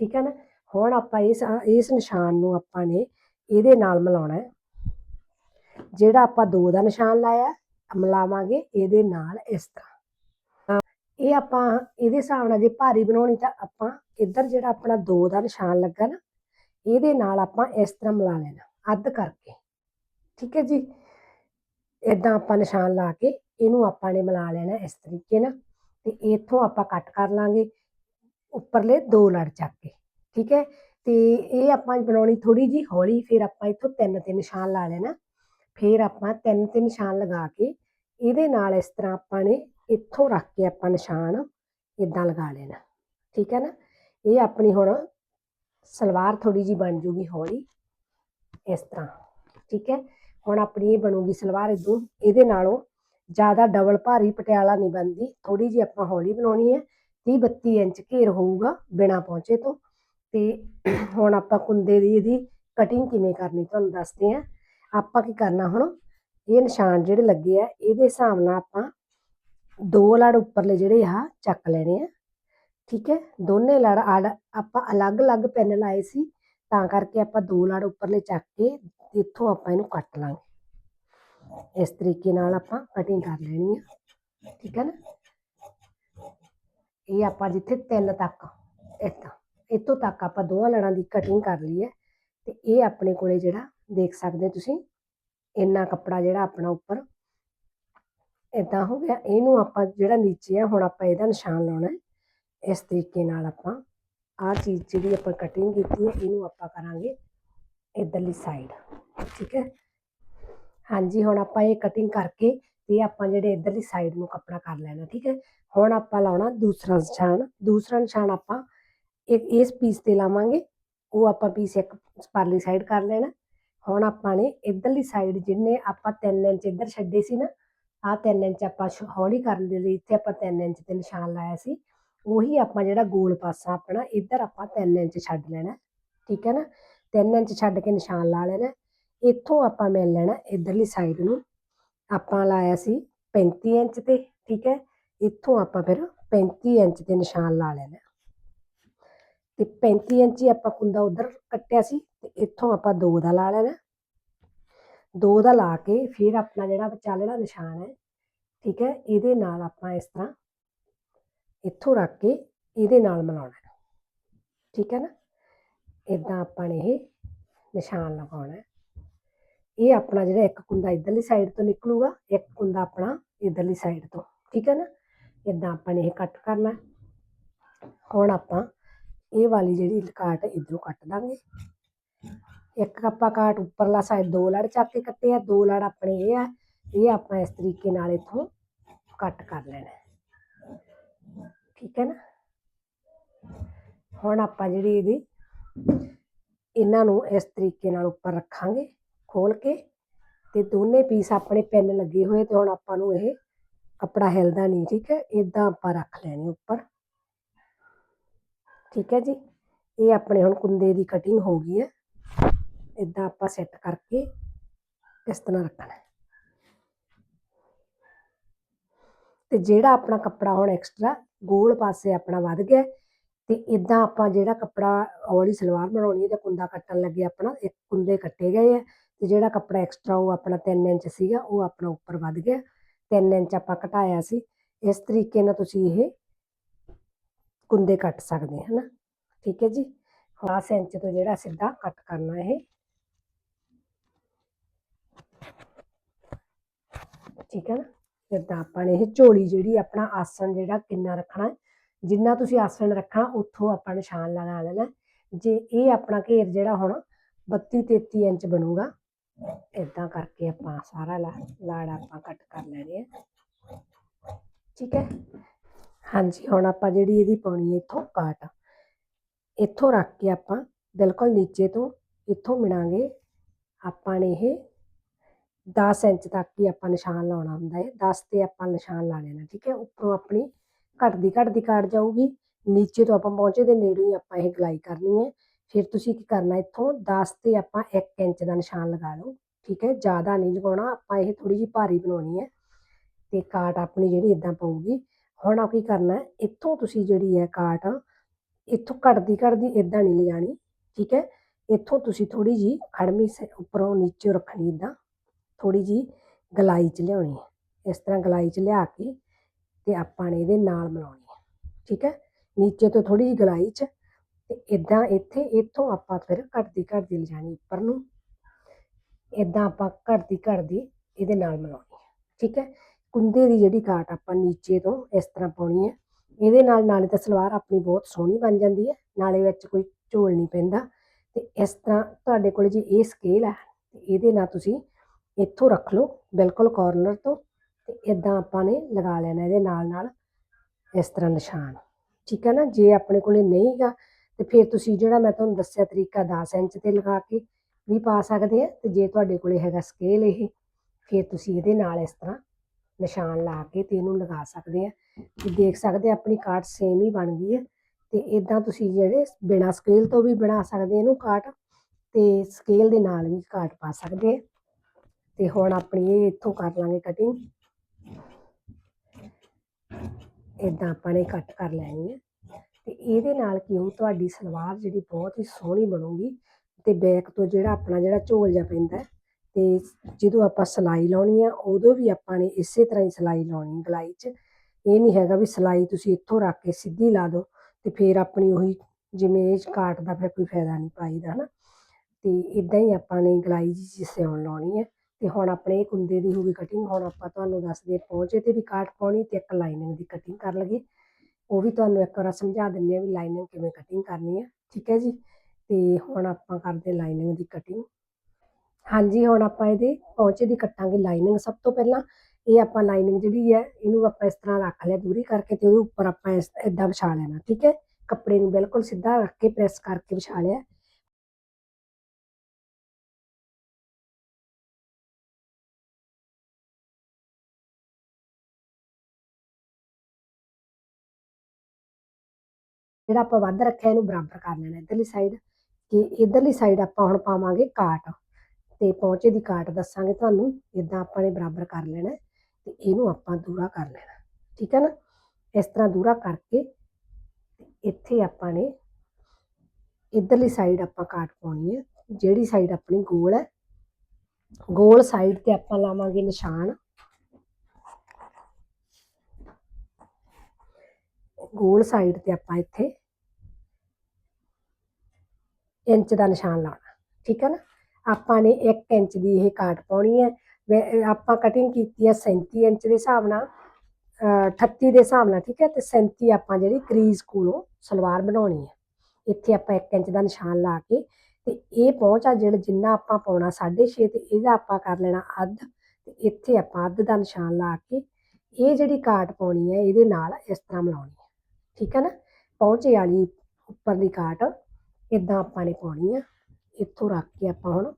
ਠੀਕ ਹੈ ਨਾ? ਹੁਣ ਆਪਾਂ ਇਸ ਇਸ ਨਿਸ਼ਾਨ ਨੂੰ ਆਪਾਂ ਨੇ ਇਹਦੇ ਨਾਲ ਮਿਲਾਉਣਾ ਹੈ। ਜਿਹੜਾ ਆਪਾਂ ਦੋ ਦਾ ਨਿਸ਼ਾਨ ਲਾਇਆ ਮਿਲਾਵਾਂਗੇ ਇਹਦੇ ਨਾਲ ਇਸ ਤਰ੍ਹਾਂ। ਇਹ ਆਪਾਂ ਇਹਦੇ ਹਿਸਾਬ ਨਾਲ ਜੇ ਭਾਰੀ ਬਣਾਉਣੀ ਤਾਂ ਆਪਾਂ ਇੱਧਰ ਜਿਹੜਾ ਆਪਣਾ ਦੋ ਦਾ ਨਿਸ਼ਾਨ ਲੱਗਾ ਨਾ, ਇਹਦੇ ਨਾਲ ਆਪਾਂ ਇਸ ਤਰ੍ਹਾਂ ਮਿਲਾ ਲੈਣਾ, ਅੱਧ ਕਰਕੇ। ਠੀਕ ਹੈ ਜੀ? ਇਦਾਂ ਆਪਾਂ ਨਿਸ਼ਾਨ ਲਾ ਕੇ ਇਹਨੂੰ ਆਪਾਂ ਨੇ ਮਿਲਾ ਲੈਣਾ ਇਸ ਤਰੀਕੇ ਨਾਲ ਤੇ ਇੱਥੋਂ ਆਪਾਂ ਕੱਟ ਕਰ ਲਾਂਗੇ ਉੱਪਰਲੇ ਦੋ ਲੜ ਚੱਕ ਕੇ। ਠੀਕ ਹੈ? ਤੇ ਇਹ ਆਪਾਂ ਬਣਾਉਣੀ ਥੋੜੀ ਜੀ ਹੌਲੀ, ਫਿਰ ਆਪਾਂ ਇੱਥੋਂ ਤਿੰਨ ਤੇ ਨਿਸ਼ਾਨ ਲਾ ਲੈਣਾ। ਫਿਰ ਆਪਾਂ ਤਿੰਨ ਤੇ ਨਿਸ਼ਾਨ ਲਗਾ ਕੇ ਇਹਦੇ ਨਾਲ ਇਸ ਤਰ੍ਹਾਂ ਆਪਾਂ ਨੇ ਇੱਥੋਂ ਰੱਖ ਕੇ ਆਪਾਂ ਨਿਸ਼ਾਨ ਇਦਾਂ ਲਗਾ ਲੈਣਾ, ਠੀਕ ਹੈ ਨਾ? ਇਹ ਆਪਣੀ ਹੁਣ ਸਲਵਾਰ ਥੋੜੀ ਜੀ ਬਣ ਜੂਗੀ ਹੌਲੀ, ਇਸ ਤਰ੍ਹਾਂ, ਠੀਕ ਹੈ? ਹੁਣ ਆਪਣੀ ਇਹ ਬਣੂਗੀ ਸਲਵਾਰ ਇਦੋਂ ਇਹਦੇ ਨਾਲੋਂ ਜ਼ਿਆਦਾ ਡਬਲ ਭਾਰੀ ਪਟਿਆਲਾ ਨਹੀਂ ਬਣਦੀ ਥੋੜੀ ਜੀ ਆਪਾਂ ਹੌਲੀ ਬਣਾਉਣੀ ਹੈ 30 32 ਇੰਚ ਘੇਰ ਹੋਊਗਾ ਬਿਨਾ ਪਹੁੰਚੇ ਤੋਂ, ਤੇ ਹੁਣ ਆਪਾਂ ਕੁੰਦੇ ਦੀ ਇਹਦੀ ਕਟਿੰਗ ਕਿਵੇਂ ਕਰਨੀ ਤੁਹਾਨੂੰ ਦੱਸਦੇ ਆ ਆਪਾਂ ਕੀ ਕਰਨਾ ਹੁਣ, ਇਹ ਨਿਸ਼ਾਨ ਜਿਹੜੇ ਲੱਗੇ ਆ, ਇਹਦੇ ਹਿਸਾਬ ਨਾਲ ਆਪਾਂ ਦੋ ਲੜ ਉੱਪਰਲੇ ਜਿਹੜੇ ਆ, ਚੱਕ ਲੈਣੇ ਆ। ਠੀਕ ਹੈ? ਦੋਨੇ ਲੜ ਆੜ ਆਪਾਂ ਅਲੱਗ-ਅਲੱਗ ਪੈਨ ਲਾਏ ਸੀ, ਤਾਂ ਕਰਕੇ ਆਪਾਂ ਦੋ ਲੜ ਉੱਪਰਲੇ ਚੱਕ ਕੇ ਇੱਥੋਂ ਆਪਾਂ ਇਹਨੂੰ ਕੱਟ ਲਾਂਗੇ। ਇਸ ਤਰੀਕੇ ਨਾਲ ਆਪਾਂ ਕਟਿੰਗ ਕਰ ਲੈਣੀ ਆ। ਠੀਕ ਹੈ ਨਾ? ਇਹ ਆਪਾਂ ਜਿੱਥੇ ਤਿੰਨ ਤੱਕ ਇੱਥੋਂ ਇੱਥੋਂ ਤੱਕ ਆਪਾਂ ਦੋਹਾਂ ਲੜਾਂ ਦੀ ਕਟਿੰਗ ਕਰ ਲਈ ਹੈ। ਤੇ ਇਹ ਆਪਣੇ ਕੋਲੇ ਜਿਹੜਾ ਦੇਖ ਸਕਦੇ ਤੁਸੀਂ, ਇੰਨਾ ਕੱਪੜਾ ਜਿਹੜਾ ਆਪਣਾ ਉੱਪਰ ਇਦਾਂ ਹੋ ਗਿਆ, ਇਹਨੂੰ ਆਪਾਂ ਜਿਹੜਾ ਨੀਚੇ ਆ, ਹੁਣ ਆਪਾਂ ਇਹਦਾ ਨਿਸ਼ਾਨ ਲਾਉਣਾ ਹੈ। ਇਸ ਤਰੀਕੇ ਨਾਲ ਆਪਾਂ ਆਹ ਚੀਜ਼ ਜਿਹੜੀ ਆਪਾਂ ਕਟਿੰਗ ਕੀਤੀ ਹੈ, ਇਹਨੂੰ ਆਪਾਂ ਕਰਾਂਗੇ ਇਧਰਲੀ ਸਾਈਡ ਠੀਕ ਹੈ? ਹਾਂਜੀ, ਹੁਣ ਆਪਾਂ ਇਹ ਕਟਿੰਗ ਕਰਕੇ ਤੇ ਆਪਾਂ ਜਿਹੜੇ ਇਧਰਲੀ ਸਾਈਡ ਨੂੰ ਕੱਪੜਾ ਕਰ ਲੈਣਾ, ਠੀਕ ਹੈ? ਹੁਣ ਆਪਾਂ ਲਾਉਣਾ ਦੂਸਰਾ ਨਿਸ਼ਾਨ ਦੂਸਰਾ ਨਿਸ਼ਾਨ ਆਪਾਂ ਇੱਕ ਇਸ ਪੀਸ ਤੇ ਲਾਵਾਂਗੇ, ਉਹ ਆਪਾਂ ਪੀਸ ਇੱਕ ਪਰਲੀ ਸਾਈਡ ਕਰ ਲੈਣਾ। ਹੁਣ ਆਪਾਂ ਨੇ ਇਧਰਲੀ ਸਾਈਡ ਜਿੰਨੇ ਆਪਾਂ 3 ਇੰਚ ਇੱਧਰ ਛੱਡੇ ਸੀ ਨਾ ਆਹ 3 ਇੰਚ ਆਪਾਂ ਹੌਲੀ ਕਰਨ ਦੇ ਲਈ ਇੱਥੇ ਆਪਾਂ 3 ਇੰਚ ਤੇ ਨਿਸ਼ਾਨ ਲਾਇਆ ਸੀ। ਉਹੀ ਆਪਾਂ ਜਿਹੜਾ ਗੋਲ ਪਾਸਾ ਆਪਣਾ, ਇੱਧਰ ਆਪਾਂ 3 ਇੰਚ ਛੱਡ ਲੈਣਾ। ਠੀਕ ਹੈ ਨਾ? 3 ਇੰਚ ਛੱਡ ਕੇ ਨਿਸ਼ਾਨ ਲਾ ਲੈਣਾ। ਇੱਥੋਂ ਆਪਾਂ ਮਿਲ ਲੈਣਾ ਇਧਰਲੀ ਸਾਈਡ ਨੂੰ। ਆਪਾਂ ਲਾਇਆ ਸੀ 35 ਇੰਚ ਤੇ, ਠੀਕ ਹੈ? ਇੱਥੋਂ ਆਪਾਂ ਫਿਰ 35 ਇੰਚ ਤੇ ਨਿਸ਼ਾਨ ਲਾ ਲੈਣਾ। ਤੇ 35 ਇੰਚ ਹੀ ਆਪਾਂ ਕੁੰਦਾ ਉਧਰ ਕੱਟਿਆ ਸੀ ਤੇ ਇੱਥੋਂ ਆਪਾਂ ਦੋ ਦਾ ਲਾ ਲੈਣਾ। ਦੋ ਦਾ ਲਾ ਕੇ ਫਿਰ ਆਪਣਾ ਜਿਹੜਾ ਵਿਚਾਲੜਾ ਨਿਸ਼ਾਨ ਹੈ, ਠੀਕ ਹੈ, ਇਹਦੇ ਨਾਲ ਆਪਾਂ ਇਸ ਤਰ੍ਹਾਂ ਇੱਥੋਂ ਰੱਖ ਕੇ ਇਹਦੇ ਨਾਲ ਮਿਲਾਉਣਾ ਠੀਕ ਹੈ ਨਾ? ਇਦਾਂ ਆਪਾਂ ਨੇ ਇਹ ਨਿਸ਼ਾਨ ਲਗਾਉਣਾ ਇਹ ਆਪਣਾ ਜਿਹੜਾ ਇੱਕ ਕੁੰਦਾ ਇਧਰਲੀ ਸਾਈਡ ਤੋਂ ਨਿਕਲੂਗਾ, ਇੱਕ ਕੁੰਦਾ ਆਪਣਾ ਇਧਰਲੀ ਸਾਈਡ ਤੋਂ, ਠੀਕ ਹੈ ਨਾ? ਇਦਾਂ ਆਪਾਂ ਨੇ ਇਹ ਕੱਟ ਕਰਨਾ ਹੁਣ ਆਪਾਂ ਇਹ ਵਾਲੀ ਜਿਹੜੀ ਲਕਾਟ ਇਧਰੋਂ ਕੱਟ ਦਾਂਗੇ। ਇੱਕ ਆਪਾਂ ਕਾਟ ਉੱਪਰਲਾ ਸਾਈਡ ਦੋ ਲੜ ਚੱਕ ਕੇ ਕੱਟੇ ਆ, ਦੋ ਲੜ ਆਪਣੇ ਇਹ ਆ, ਇਹ ਆਪਾਂ ਇਸ ਤਰੀਕੇ ਨਾਲ ਇੱਥੋਂ ਕੱਟ ਕਰ ਲੈਣਾ। ਠੀਕ ਹੈ ਨਾ? ਹੁਣ ਆਪਾਂ ਜਿਹੜੀ ਇਹਦੀ, ਇਹਨਾਂ ਨੂੰ ਇਸ ਤਰੀਕੇ ਨਾਲ ਉੱਪਰ ਰੱਖਾਂਗੇ, ਖੋਲ ਕੇ, ਤੇ ਦੋਨੇ ਪੀਸ ਆਪਣੇ ਪਿੰਨ ਲੱਗੇ ਹੋਏ, ਤੇ ਹੁਣ ਆਪਾਂ ਨੂੰ ਇਹ ਕੱਪੜਾ ਹਿਲਦਾ ਨਹੀਂ, ਠੀਕ ਹੈ? ਇਦਾਂ ਆਪਾਂ ਰੱਖ ਲੈਣੇ ਉੱਪਰ। ਠੀਕ ਹੈ ਜੀ? ਇਹ ਆਪਣੇ ਹੁਣ ਕੁੰਦੇ ਦੀ ਕਟਿੰਗ ਹੋ ਗਈ ਹੈ। ਇਦਾਂ ਆਪਾਂ ਸੈੱਟ ਕਰਕੇ ਇਸ ਤਰ੍ਹਾਂ ਰੱਖਣਾ ਤੇ ਜਿਹੜਾ ਆਪਣਾ ਕੱਪੜਾ ਹੁਣ ਐਕਸਟਰਾ ਗੋਲ ਪਾਸੇ ਆਪਣਾ ਵੱਧ ਗਿਆ ਤੇ ਇਦਾਂ ਆਪਾਂ ਜਿਹੜਾ ਕੱਪੜਾ ਵਾਲੀ ਸਲਵਾਰ ਬਣਾਉਣੀ ਹੈ ਤੇ ਕੁੰਦਾ ਕੱਟਣ ਲੱਗੇ ਆਪਣਾ, ਇੱਕ ਕੁੰਦੇ ਕੱਟੇ ਗਏ ਆ ਤੇ ਜਿਹੜਾ ਕੱਪੜਾ ਐਕਸਟਰਾ ਉਹ ਆਪਣਾ 3 ਇੰਚ ਸੀਗਾ, ਉਹ ਆਪਣਾ ਉੱਪਰ ਵੱਧ ਗਿਆ 3 ਇੰਚ ਆਪਾਂ ਘਟਾਇਆ ਸੀ, ਇਸ ਤਰੀਕੇ ਨਾਲ ਤੁਸੀਂ ਇਹ ਕੁੰਦੇ ਕੱਟ ਸਕਦੇ ਹਨਾ ਠੀਕ ਹੈ ਜੀ? 10 ਇੰਚ ਤੋਂ ਜਿਹੜਾ ਸਿੱਧਾ ਕੱਟ ਕਰਨਾ ਇਹ। ਠੀਕ ਹੈ ਨਾ? ਜਿੱਦਾਂ ਆਪਾਂ ਨੇ ਇਹ ਝੋਲੀ ਜਿਹੜੀ ਆਪਣਾ ਆਸਣ ਜਿਹੜਾ ਕਿੰਨਾ ਰੱਖਣਾ ਜਿੰਨਾ ਤੁਸੀਂ ਆਸਣ ਰੱਖਣਾ, ਉੱਥੋਂ ਆਪਾਂ ਨਿਸ਼ਾਨ ਲਗਾ ਲੈਣਾ ਜੇ ਇਹ ਆਪਣਾ ਘੇਰ ਜਿਹੜਾ ਹੁਣ 32 33 ਇੰਚ ਬਣੂਗਾ ਇਦਾਂ ਕਰਕੇ ਆਪਾਂ ਸਾਰਾ ਲਾ, ਲਾੜ ਆਪਾਂ ਕੱਟ ਕਰ ਲੈਣੇ ਆ। ਠੀਕ ਹੈ? ਹਾਂਜੀ, ਹੁਣ ਆਪਾਂ ਜਿਹੜੀ ਇਹਦੀ ਪਾਉਣੀ ਹੈ, ਇੱਥੋਂ ਕਾਟ। ਇੱਥੋਂ ਰੱਖ ਕੇ ਆਪਾਂ ਬਿਲਕੁਲ ਨੀਚੇ ਤੋਂ ਇੱਥੋਂ ਮਿਣਾਂਗੇ। ਆਪਾਂ ਨੇ ਇਹ 10 ਇੰਚ ਤੱਕ ਹੀ ਆਪਾਂ ਨਿਸ਼ਾਨ ਲਾਉਣਾ ਹੁੰਦਾ ਹੈ। 10 ਤੇ ਆਪਾਂ ਨਿਸ਼ਾਨ ਲਾ ਲੈਣਾ, ਠੀਕ ਹੈ? ਉੱਪਰੋਂ ਆਪਣੀ ਘਟਦੀ ਘਟਦੀ ਕਾਟ ਜਾਊਗੀ। ਨੀਚੇ ਤੋਂ ਆਪਾਂ ਪਹੁੰਚੇ ਦੇ ਨੇੜੇ ਹੀ ਆਪਾਂ ਇਹ ਗਲਾਈ ਕਰਨੀ ਹੈ। ਫਿਰ ਤੁਸੀਂ ਕੀ ਕਰਨਾ ਇੱਥੋਂ? 10 ਤੇ ਆਪਾਂ 1 ਇੰਚ ਦਾ ਨਿਸ਼ਾਨ ਲਗਾ ਲਓ, ਠੀਕ ਹੈ? ਜ਼ਿਆਦਾ ਨਹੀਂ ਲਗਾਉਣਾ, ਆਪਾਂ ਇਹ ਥੋੜੀ ਜਿਹੀ ਭਾਰੀ ਬਣਾਉਣੀ ਹੈ ਤੇ ਕਾਟ ਆਪਣੀ ਜਿਹੜੀ ਇਦਾਂ ਪਊਗੀ। ਹੁਣ ਆ ਕੀ ਕਰਨਾ ਇੱਥੋਂ ਤੁਸੀਂ ਜਿਹੜੀ ਹੈ ਕਾਟ, ਇੱਥੋਂ ਘਟਦੀ ਘਟਦੀ ਇਦਾਂ ਨਹੀਂ ਲਿਜਾਣੀ, ਠੀਕ ਹੈ? ਇੱਥੋਂ ਤੁਸੀਂ ਥੋੜੀ ਜੀ ਖੜਮੀ ਸ- ਉੱਪਰੋਂ ਨੀਚੇ ਰੱਖਣੀ ਇਦਾਂ। ਥੋੜੀ ਜੀ ਗਲਾਈ ਚ ਲਿਆਉਣੀ ਹੈ। ਇਸ ਤਰ੍ਹਾਂ ਗਲਾਈ ਚ ਲਿਆ ਕੇ ਤੇ ਆਪਾਂ ਨੇ ਇਹਦੇ ਨਾਲ ਮਿਲਾਉਣੀ ਹੈ। ਠੀਕ ਹੈ? ਨੀਚੇ ਤੋਂ ਥੋੜੀ ਜੀ ਗਲਾਈ ਚ ਤੇ ਇਦਾਂ ਇੱਥੇ, ਇੱਥੋਂ ਆਪਾਂ ਫਿਰ ਘਟਦੀ ਘਟਦੀ ਲਿਜਾਣੀ, ਉੱਪਰ ਨੂੰ। ਇਦਾਂ ਆਪਾਂ ਘਟਦੀ ਘਟਦੀ ਇਹਦੇ ਨਾਲ ਮਿਲਾਉਣੀ ਹੈ। ਠੀਕ ਹੈ? ਕੁੰਦੇ ਦੀ ਜਿਹੜੀ ਕਾਟ ਆਪਾਂ ਨੀਚੇ ਤੋਂ ਇਸ ਤਰ੍ਹਾਂ ਪਾਉਣੀ ਹੈ, ਇਹਦੇ ਨਾਲ, ਨਾਲੇ ਤਾਂ ਸਲਵਾਰ ਆਪਣੀ ਬਹੁਤ ਸੋਹਣੀ ਬਣ ਜਾਂਦੀ ਹੈ, ਨਾਲੇ ਵਿੱਚ ਕੋਈ ਝੋਲ ਨਹੀਂ ਪੈਂਦਾ। ਤੇ ਇਸ ਤਰ੍ਹਾਂ ਤੁਹਾਡੇ ਕੋਲ ਜੇ ਇਹ ਸਕੇਲ ਹੈ ਇਹਦੇ ਨਾਲ ਤੁਸੀਂ ਇੱਥੋਂ ਰੱਖ ਲਓ, ਬਿਲਕੁਲ ਕਾਰਨਰ ਤੋਂ ਤੇ ਇਦਾਂ ਆਪਾਂ ਨੇ ਲਗਾ ਲੈਣਾ ਇਹਦੇ ਨਾਲ ਨਾਲ ਇਸ ਤਰ੍ਹਾਂ ਨਿਸ਼ਾਨ। ਠੀਕ ਹੈ ਨਾ? ਜੇ ਆਪਣੇ ਕੋਲੇ ਨਹੀਂਗਾ ਤੇ ਫਿਰ ਤੁਸੀਂ ਜਿਹੜਾ ਮੈਂ ਤੁਹਾਨੂੰ ਦੱਸਿਆ ਤਰੀਕਾ 10 ਇੰਚ ਤੇ ਲਗਾ ਕੇ ਵੀ ਪਾ ਸਕਦੇ ਆ, ਤੇ ਜੇ ਤੁਹਾਡੇ ਕੋਲੇ ਹੈਗਾ ਸਕੇਲ ਇਹ, ਫਿਰ ਤੁਸੀਂ ਇਹਦੇ ਨਾਲ ਇਸ ਤਰ੍ਹਾਂ ਨਿਸ਼ਾਨ ਲਾ ਕੇ ਤੇ ਇਹਨੂੰ ਲਗਾ ਸਕਦੇ ਆ। ਤੁਸੀਂ ਦੇਖ ਸਕਦੇ ਆ, ਆਪਣੀ ਕਾਟ ਸੇਮ ਹੀ ਬਣ ਗਈ ਹੈ, ਤੇ ਇਦਾਂ ਤੁਸੀਂ ਜਿਹੜੇ ਬਿਨਾ ਸਕੇਲ ਤੋਂ ਵੀ ਬਣਾ ਸਕਦੇ ਇਹਨੂੰ ਕਾਟ, ਤੇ ਸਕੇਲ ਦੇ ਨਾਲ ਵੀ ਕਾਟ ਪਾ ਸਕਦੇ ਆ। ਤੇ ਹੁਣ ਆਪਣੀ ਇਹ ਇੱਥੋਂ ਕਰ ਲਾਂਗੇ ਕਟਿੰਗ ਇਦਾਂ ਆਪਾਂ ਨੇ ਕੱਟ ਕਰ ਲੈਣੀ ਹੈ। ਤੇ ਇਹਦੇ ਨਾਲ ਕੀ ਹੋਊ ਤੁਹਾਡੀ ਸਲਵਾਰ ਜਿਹੜੀ ਬਹੁਤ ਹੀ ਸੋਹਣੀ ਬਣੂਗੀ ਤੇ ਬੈਕ ਤੋਂ ਜਿਹੜਾ ਆਪਣਾ ਜਿਹੜਾ ਝੋਲ ਜਾ ਪੈਂਦਾ ਹੈ, ਤੇ ਜਦੋਂ ਆਪਾਂ ਸਲਾਈ ਲਾਉਣੀ ਆ ਉਦੋਂ ਵੀ ਆਪਾਂ ਨੇ ਇਸੇ ਤਰ੍ਹਾਂ ਹੀ ਸਲਾਈ ਲਾਉਣੀ ਗਲਾਈ 'ਚ। ਇਹ ਨਹੀਂ ਹੈਗਾ ਵੀ ਸਲਾਈ ਤੁਸੀਂ ਇੱਥੋਂ ਰੱਖ ਕੇ ਸਿੱਧੀ ਲਾ ਦਿਓ ਤੇ ਫਿਰ ਆਪਣੀ ਉਹੀ ਜਿਵੇਂ ਇਹ ਕਾਟ ਦਾ ਫਿਰ ਕੋਈ ਫਾਇਦਾ ਨਹੀਂ ਪਾਈਦਾ ਹਨਾ। ਤੇ ਇਦਾਂ ਹੀ ਆਪਾਂ ਨੇ ਗਲਾਈ ਜੀ ਸਿਉਣ ਲਾਉਣੀ ਹੈ। ਤੇ ਹੁਣ ਆਪਣੇ ਕੁੰਦੇ ਦੀ ਹੋ ਗਈ ਕਟਿੰਗ ਹੁਣ ਆਪਾਂ ਤੁਹਾਨੂੰ ਦੱਸਦੇ ਪਹੁੰਚੇ ਤੇ ਵੀ ਕਾਟ ਪਾਉਣੀ ਤੇ ਇੱਕ ਲਾਈਨਿੰਗ ਦੀ ਕਟਿੰਗ ਕਰ ਲਈਏ। ਉਹ ਵੀ ਤੁਹਾਨੂੰ ਇੱਕ ਵਾਰ ਸਮਝਾ ਦਿੰਦੇ ਆ ਵੀ ਲਾਈਨਿੰਗ ਕਿਵੇਂ ਕਟਿੰਗ ਕਰਨੀ ਹੈ, ਠੀਕ ਹੈ ਜੀ? ਤੇ ਹੁਣ ਆਪਾਂ ਕਰਦੇ ਲਾਈਨਿੰਗ ਦੀ ਕਟਿੰਗ ਹਾਂਜੀ, ਹੁਣ ਆਪਾਂ ਇਹਦੇ ਪਹੁੰਚੇ ਦੀ ਕੱਟਾਂਗੇ ਲਾਈਨਿੰਗ ਸਭ ਤੋਂ ਪਹਿਲਾਂ। ਇਹ ਆਪਾਂ ਲਾਈਨਿੰਗ ਜਿਹੜੀ ਹੈ, ਇਹਨੂੰ ਆਪਾਂ ਇਸ ਤਰ੍ਹਾਂ ਰੱਖ ਲਿਆ ਦੂਰੀ ਕਰਕੇ ਤੇ ਉਹਦੇ ਉੱਪਰ ਆਪਾਂ ਇਸ ਇਦਾਂ ਵਿਛਾ ਲੈਣਾ, ਠੀਕ ਹੈ? ਕੱਪੜੇ ਨੂੰ ਬਿਲਕੁਲ ਸਿੱਧਾ ਰੱਖ ਕੇ ਪ੍ਰੈਸ ਕਰਕੇ ਵਿਛਾ ਲਿਆ। ਜਿਹੜਾ ਆਪਾਂ ਵੱਧ ਰੱਖਿਆ ਇਹਨੂੰ ਬਰਾਬਰ ਕਰ ਲੈਣਾ ਇਧਰਲੀ ਸਾਈਡ ਕਿ ਇਧਰਲੀ ਸਾਈਡ ਆਪਾਂ ਹੁਣ ਪਾਵਾਂਗੇ ਕਾਟ। ਤੇ ਪਹੁੰਚੇ ਦੀ ਕਾਟ ਦੱਸਾਂਗੇ ਤੁਹਾਨੂੰ ਇਦਾਂ ਆਪਾਂ ਨੇ ਬਰਾਬਰ ਕਰ ਲੈਣਾ ਤੇ ਇਹਨੂੰ ਆਪਾਂ ਦੂਰਾ ਕਰ ਲੈਣਾ ਠੀਕ ਹੈ ਨਾ? ਇਸ ਤਰ੍ਹਾਂ ਦੂਰਾ ਕਰਕੇ ਇੱਥੇ ਆਪਾਂ ਨੇ ਇਧਰਲੀ ਸਾਈਡ ਆਪਾਂ ਕਾਟ ਪਾਉਣੀ ਹੈ, ਜਿਹੜੀ ਸਾਈਡ ਆਪਣੀ ਗੋਲ ਹੈ। ਗੋਲ ਸਾਈਡ ਤੇ ਆਪਾਂ ਲਾਵਾਂਗੇ ਨਿਸ਼ਾਨ। ਗੋਲ ਸਾਈਡ ਤੇ ਆਪਾਂ ਇੱਥੇ ਇੰਚ ਦਾ ਨਿਸ਼ਾਨ ਲਾਉਣਾ, ਠੀਕ ਹੈ ਨਾ? ਆਪਾਂ ਨੇ 1 ਇੰਚ ਦੀ ਇਹ ਕਾਟ ਪਾਉਣੀ ਹੈ, ਵੈ- ਆਪਾਂ ਕਟਿੰਗ ਕੀਤੀ ਹੈ 37 ਇੰਚ ਦੇ ਹਿਸਾਬ ਨਾਲ, ਅਹ 38 ਦੇ ਹਿਸਾਬ ਨਾਲ, ਠੀਕ ਹੈ? ਤੇ 37 ਆਪਾਂ ਜਿਹੜੀ ਕਰੀਜ਼ ਕੋਲੋਂ ਸਲਵਾਰ ਬਣਾਉਣੀ ਹੈ। ਇੱਥੇ ਆਪਾਂ 1 ਇੰਚ ਦਾ ਨਿਸ਼ਾਨ ਲਾ ਕੇ ਤੇ ਇਹ ਪਹੁੰਚ ਆ ਜਿਹੜਾ ਜਿੰਨਾ ਆਪਾਂ ਪਾਉਣਾ 6.5 ਤੇ ਇਹਦਾ ਆਪਾਂ ਕਰ ਲੈਣਾ ਅੱਧ, ਤੇ ਇੱਥੇ ਆਪਾਂ ਅੱਧ ਦਾ ਨਿਸ਼ਾਨ ਲਾ ਕੇ ਇਹ ਜਿਹੜੀ ਕਾਟ ਪਾਉਣੀ ਹੈ, ਇਹਦੇ ਨਾਲ ਇਸ ਤਰ੍ਹਾਂ ਮਿਲਾਉਣੀ ਹੈ। ਠੀਕ ਹੈ ਨਾ? ਪਹੁੰਚੇ ਵਾਲੀ ਉੱਪਰ ਦੀ ਕਾਟ ਇਦਾਂ ਆਪਾਂ ਨੇ ਪਾਉਣੀ ਆ। ਇੱਥੋਂ ਰੱਖ ਕੇ ਆਪਾਂ ਹੁਣ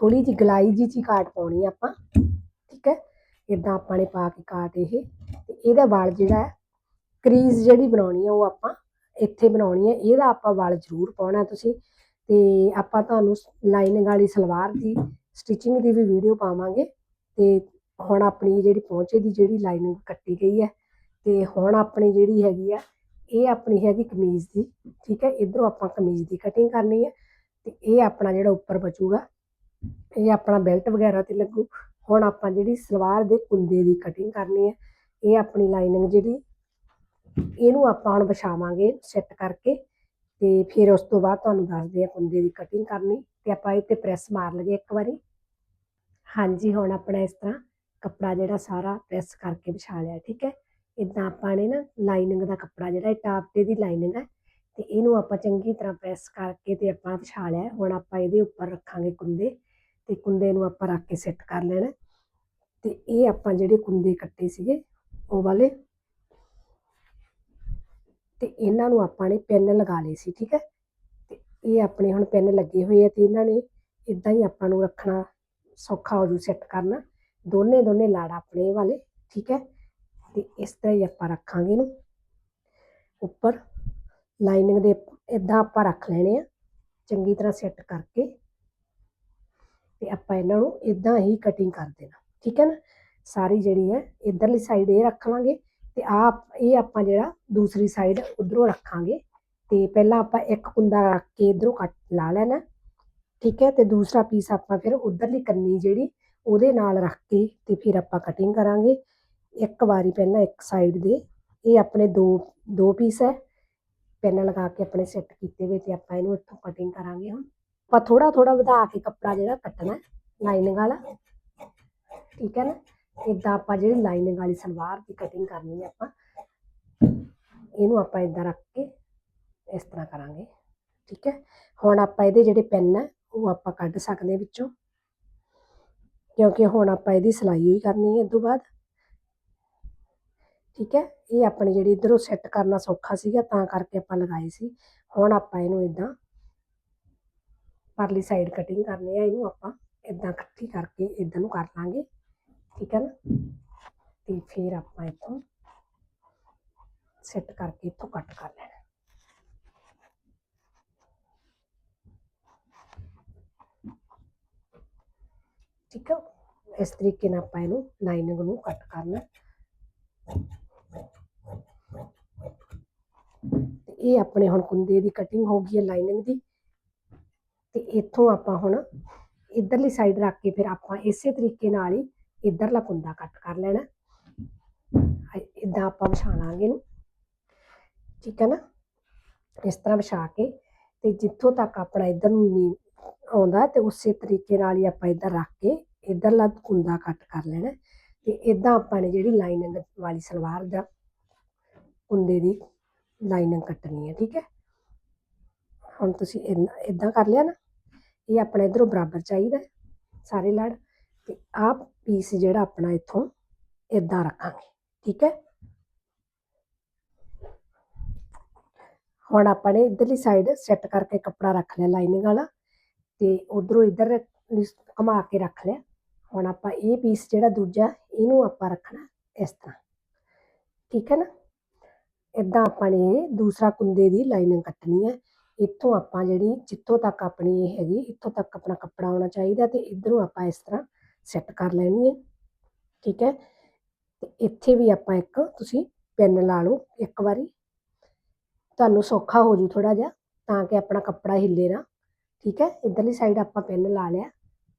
ਥੋੜੀ ਜਿਹੀ ਗਲਾਈ ਜੀ ਚ ਕਾਟ ਪਾਉਣੀ ਆ ਆਪਾਂ, ਠੀਕ ਹੈ ਇਦਾਂ ਆਪਾਂ ਨੇ ਪਾ ਕੇ ਕਾਟ ਇਹ ਤੇ ਇਹਦਾ ਵਾਲ ਜਿਹੜਾ ਹੈ, ਕਰੀਜ਼ ਜਿਹੜੀ ਬਣਾਉਣੀ ਆ ਉਹ ਆਪਾਂ ਇੱਥੇ ਬਣਾਉਣੀ ਹੈ ਇਹਦਾ ਆਪਾਂ ਵਾਲ ਜ਼ਰੂਰ ਪਾਉਣਾ ਤੁਸੀਂ ਤੇ ਆਪਾਂ ਤੁਹਾਨੂੰ ਲਾਈਨਿੰਗ ਵਾਲੀ ਸਲਵਾਰ ਦੀ ਸਟਿਚਿੰਗ ਦੀ ਵੀ ਵੀਡੀਓ ਪਾਵਾਂਗੇ ਤੇ ਹੁਣ ਆਪਣੀ ਜਿਹੜੀ ਪਹੁੰਚੇ ਦੀ ਜਿਹੜੀ ਲਾਈਨਿੰਗ ਕੱਟੀ ਗਈ ਹੈ ਤੇ ਹੁਣ ਆਪਣੀ ਜਿਹੜੀ ਹੈਗੀ ਆ ਇਹ ਆਪਣੀ ਹੈਗੀ ਕਮੀਜ਼ ਦੀ, ਠੀਕ ਹੈ, ਇਧਰੋਂ ਆਪਾਂ ਕਮੀਜ਼ ਦੀ ਕਟਿੰਗ ਕਰਨੀ ਹੈ ਤੇ ਇਹ ਆਪਣਾ ਜਿਹੜਾ ਉੱਪਰ ਬਚੂਗਾ, ਇਹ ਆਪਣਾ ਬੈਲਟ ਵਗੈਰਾ ਤੇ ਲੱਗੂ। ਹੁਣ ਆਪਾਂ ਜਿਹੜੀ ਸਲਵਾਰ ਦੇ ਕੁੰਦੇ ਦੀ ਕਟਿੰਗ ਕਰਨੀ ਹੈ, ਇਹ ਆਪਣੀ ਲਾਈਨਿੰਗ ਜਿਹੜੀ, ਇਹਨੂੰ ਆਪਾਂ ਹੁਣ ਵਿਛਾਵਾਂਗੇ ਸੈੱਟ ਕਰਕੇ ਤੇ ਫਿਰ ਉਸ ਤੋਂ ਬਾਅਦ ਤੁਹਾਨੂੰ ਦੱਸਦੇ ਆ ਕੁੰਦੇ ਦੀ ਕਟਿੰਗ ਕਰਨੀ ਤੇ ਆਪਾਂ ਇਹ ਤੇ ਪ੍ਰੈਸ ਮਾਰ ਲਈਏ ਇੱਕ ਵਾਰੀ। ਹਾਂਜੀ, ਹੁਣ ਆਪਣਾ ਇਸ ਤਰ੍ਹਾਂ ਕੱਪੜਾ ਜਿਹੜਾ ਸਾਰਾ ਪ੍ਰੈਸ ਕਰਕੇ ਵਿਛਾ ਲਿਆ, ਠੀਕ ਹੈ। ਇਦਾਂ ਆਪਾਂ ਨੇ ਨਾ ਲਾਈਨਿੰਗ ਦਾ ਕੱਪੜਾ ਜਿਹੜਾ ਇਹ ਟਾਪ ਤੇ ਦੀ ਲਾਈਨਿੰਗ ਹੈ ਤੇ ਇਹਨੂੰ ਆਪਾਂ ਚੰਗੀ ਤਰ੍ਹਾਂ ਪ੍ਰੈਸ ਕਰਕੇ ਤੇ ਆਪਾਂ ਵਿਛਾ ਲਿਆ ਹੁਣ ਆਪਾਂ ਇਹਦੇ ਉੱਪਰ ਰੱਖਾਂਗੇ ਕੁੰਦੇ ਤੇ ਕੁੰਦੇ ਨੂੰ ਆਪਾਂ ਰੱਖ ਕੇ ਸੈੱਟ ਕਰ ਲੈਣਾ ਤੇ ਇਹ ਆਪਾਂ ਜਿਹੜੇ ਕੁੰਦੇ ਕੱਟੇ ਸੀਗੇ, ਉਹ ਵਾਲੇ, ਤੇ ਇਹਨਾਂ ਨੂੰ ਆਪਾਂ ਨੇ ਪਿੰਨ ਲਗਾ ਲਏ ਸੀ, ਠੀਕ ਹੈ? ਤੇ ਇਹ ਆਪਣੇ ਹੁਣ ਪਿੰਨ ਲੱਗੇ ਹੋਏ ਆ ਤੇ ਇਹਨਾਂ ਨੇ ਇਦਾਂ ਹੀ ਆਪਾਂ ਨੂੰ ਰੱਖਣਾ ਸੌਖਾ ਹੋ ਜੂ ਸੈੱਟ ਕਰਨਾ। ਦੋਨੇ ਦੋਨੇ ਲਾੜ ਆਪਣੇ ਵਾਲੇ, ਠੀਕ ਹੈ? ਤੇ ਇਸ ਤਰ੍ਹਾਂ ਹੀ ਆਪਾਂ ਰੱਖਾਂਗੇ ਇਹਨੂੰ। ਉੱਪਰ ਲਾਈਨਿੰਗ ਦੇ ਇਦਾਂ ਆਪਾਂ ਰੱਖ ਲੈਣੇ ਆ, ਚੰਗੀ ਤਰ੍ਹਾਂ ਸੈੱਟ ਕਰਕੇ। ਤੇ ਆਪਾਂ ਇਹਨਾਂ ਨੂੰ ਇਦਾਂ ਹੀ ਕਟਿੰਗ ਕਰ ਦੇਣਾ, ਠੀਕ ਹੈ ਨਾ? ਸਾਰੀ ਜਿਹੜੀ ਹੈ ਇਧਰਲੀ ਸਾਈਡ ਇਹ ਰੱਖ ਲਾਂਗੇ ਤੇ ਆ ਇਹ ਆਪਾਂ ਜਿਹੜਾ ਦੂਸਰੀ ਸਾਈਡ ਉਧਰੋਂ ਰੱਖਾਂਗੇ। ਤੇ ਪਹਿਲਾਂ ਆਪਾਂ ਇੱਕ ਕੁੰਦਾ ਰੱਖ ਕੇ ਇਧਰੋਂ ਕੱਟ ਲਾ ਲੈਣਾ, ਠੀਕ ਹੈ? ਤੇ ਦੂਸਰਾ ਪੀਸ ਆਪਾਂ ਫਿਰ ਉਧਰਲੀ ਕੰਨੀ ਜਿਹੜੀ ਉਹਦੇ ਨਾਲ ਰੱਖ ਕੇ ਤੇ ਫਿਰ ਆਪਾਂ ਕਟਿੰਗ ਕਰਾਂਗੇ। ਇੱਕ ਵਾਰੀ ਪਹਿਲਾਂ ਇੱਕ ਸਾਈਡ ਦੇ। ਇਹ ਆਪਣੇ ਦੋ ਦੋ ਪੀਸ ਹੈ। ਪੈਨ ਲਗਾ ਕੇ ਆਪਣੇ ਸੈੱਟ ਕੀਤੇ ਹੋਏ ਤੇ ਆਪਾਂ ਇਹਨੂੰ ਇੱਥੋਂ ਕਟਿੰਗ ਕਰਾਂਗੇ ਹੁਣ। ਆਪਾਂ ਥੋੜਾ ਥੋੜਾ ਵਧਾ ਕੇ ਕੱਪੜਾ ਜਿਹੜਾ ਕੱਟਣਾ ਲਾਈਨਿੰਗ ਵਾਲਾ। ਠੀਕ ਹੈ ਨਾ? ਇਦਾਂ ਆਪਾਂ ਜਿਹੜੀ ਲਾਈਨਿੰਗ ਵਾਲੀ ਸਲਵਾਰ ਦੀ ਕਟਿੰਗ ਕਰਨੀ ਹੈ ਆਪਾਂ, ਇਹਨੂੰ ਆਪਾਂ ਇਦਾਂ ਰੱਖ ਕੇ ਇਸ ਤਰ੍ਹਾਂ ਕਰਾਂਗੇ। ਠੀਕ ਹੈ? ਹੁਣ ਆਪਾਂ ਇਹਦੇ ਜਿਹੜੇ ਪੈਨ ਹੈ, ਉਹ ਆਪਾਂ ਕੱਢ ਸਕਦੇ ਵਿੱਚੋਂ। ਕਿਉਂਕਿ ਹੁਣ ਆਪਾਂ ਇਹਦੀ ਸਿਲਾਈ ਹੋਈ ਕਰਨੀ ਹੈ ਇਸ ਤੋਂ ਬਾਅਦ। ਠੀਕ ਹੈ, ਇਹ ਆਪਣੀ ਜਿਹੜੀ ਇਧਰੋਂ ਸੈੱਟ ਕਰਨਾ ਸੌਖਾ ਸੀਗਾ, ਤਾਂ ਕਰਕੇ ਆਪਾਂ ਲਗਾਏ ਸੀ। ਹੁਣ ਆਪਾਂ ਇਹਨੂੰ ਇਦਾਂ ਪਰਲੀ ਸਾਈਡ ਕਟਿੰਗ ਕਰਨੀ ਹੈ, ਇਹਨੂੰ ਆਪਾਂ ਇਦਾਂ ਇਕੱਠੀ ਕਰਕੇ ਇਦਾਂ ਨੂੰ ਕਰ ਲਾਂਗੇ। ਠੀਕ ਹੈ ਨਾ? ਤੇ ਫਿਰ ਆਪਾਂ ਇੱਥੋਂ ਸੈੱਟ ਕਰਕੇ ਇੱਥੋਂ ਕੱਟ ਕਰ ਲੈਣਾ। ਠੀਕ ਹੈ? ਇਸ ਤਰੀਕੇ ਨਾਲ ਆਪਾਂ ਇਹਨੂੰ ਲਾਈਨਿੰਗ ਨੂੰ ਕੱਟ ਕਰਨਾ ਤੇ ਇਹ ਆਪਣੇ ਹੁਣ ਕੁੰਦੇ ਦੀ ਕਟਿੰਗ ਹੋ ਗਈ ਹੈ ਲਾਈਨਿੰਗ ਦੀ। ਤੇ ਇੱਥੋਂ ਆਪਾਂ ਹੁਣ ਇਧਰਲੀ ਸਾਈਡ ਰੱਖ ਕੇ ਫਿਰ ਆਪਾਂ ਇਸੇ ਤਰੀਕੇ ਨਾਲ ਹੀ ਇਧਰਲਾ ਕੁੰਦਾ ਕੱਟ ਕਰ ਲੈਣਾ। ਇਦਾਂ ਆਪਾਂ ਵਿਛਾ ਲਾਂਗੇ ਇਹਨੂੰ। ਠੀਕ ਹੈ ਨਾ? ਇਸ ਤਰ੍ਹਾਂ ਵਿਛਾ ਕੇ ਤੇ ਜਿੱਥੋਂ ਤੱਕ ਆਪਣਾ ਇਧਰ ਨੂੰ ਨੀ ਆਉਂਦਾ ਤੇ ਉਸੇ ਤਰੀਕੇ ਨਾਲ ਹੀ ਆਪਾਂ ਇਧਰ ਰੱਖ ਕੇ ਇਧਰਲਾ ਕੁੰਦਾ ਕੱਟ ਕਰ ਲੈਣਾ। ਤੇ ਇਦਾਂ ਆਪਾਂ ਨੇ ਜਿਹੜੀ ਲਾਈਨਿੰਗ ਵਾਲੀ ਸਲਵਾਰ ਦਾ ਕੁੰਦੇ ਦੀ ਲਾਈਨਿੰਗ ਕੱਟਣੀ ਹੈ ਠੀਕ ਹੈ? ਹੁਣ ਤੁਸੀਂ ਇਦਾਂ ਕਰ ਲਿਆ ਨਾ ਇਹ ਆਪਣਾ ਇਧਰੋਂ ਬਰਾਬਰ ਚਾਹੀਦਾ ਹੈ, ਸਾਰੇ ਲੜ ਤੇ ਆਹ ਪੀਸ ਜਿਹੜਾ ਆਪਣਾ ਇੱਥੋਂ ਇਦਾਂ ਰੱਖਾਂਗੇ ਠੀਕ ਹੈ? ਹੁਣ ਆਪਾਂ ਨੇ ਇਧਰਲੀ ਸਾਈਡ ਸੈੱਟ ਕਰਕੇ ਕੱਪੜਾ ਰੱਖ ਲਿਆ ਲਾਈਨਿੰਗ ਵਾਲਾ ਤੇ ਉਧਰੋਂ ਇਧਰ ਘੁਮਾ ਕੇ ਰੱਖ ਲਿਆ। ਹੁਣ ਆਪਾਂ ਇਹ ਪੀਸ ਜਿਹੜਾ ਦੂਜਾ ਇਹਨੂੰ ਆਪਾਂ ਰੱਖਣਾ ਇਸ ਤਰ੍ਹਾਂ ਠੀਕ ਹੈ ਨਾ? ਇਦਾਂ ਆਪਾਂ ਨੇ ਦੂਸਰਾ ਕੁੰਦੇ ਦੀ ਲਾਈਨਿੰਗ ਕੱਟਣੀ ਹੈ। ਇੱਥੋਂ ਆਪਾਂ ਜਿਹੜੀ ਜਿੱਥੋਂ ਤੱਕ ਆਪਣੀ ਇਹ ਹੈਗੀ, ਇੱਥੋਂ ਤੱਕ ਆਪਣਾ ਕੱਪੜਾ ਆਉਣਾ ਚਾਹੀਦਾ ਤੇ ਇਧਰੋਂ ਆਪਾਂ ਇਸ ਤਰ੍ਹਾਂ ਸੈੱਟ ਕਰ ਲੈਣੀ ਹੈ। ਠੀਕ ਹੈ? ਤੇ ਇੱਥੇ ਵੀ ਆਪਾਂ ਇੱਕ ਤੁਸੀਂ ਪੈਨ ਲਾ ਲਓ ਇੱਕ ਵਾਰੀ। ਤੁਹਾਨੂੰ ਸੌਖਾ ਹੋ ਜੂ ਥੋੜਾ ਜਿਹਾ, ਤਾਂ ਕਿ ਆਪਣਾ ਕੱਪੜਾ ਹਿੱਲੇ ਨਾ। ਠੀਕ ਹੈ? ਇਧਰਲੀ ਸਾਈਡ ਆਪਾਂ ਪੈਨ ਲਾ ਲਿਆ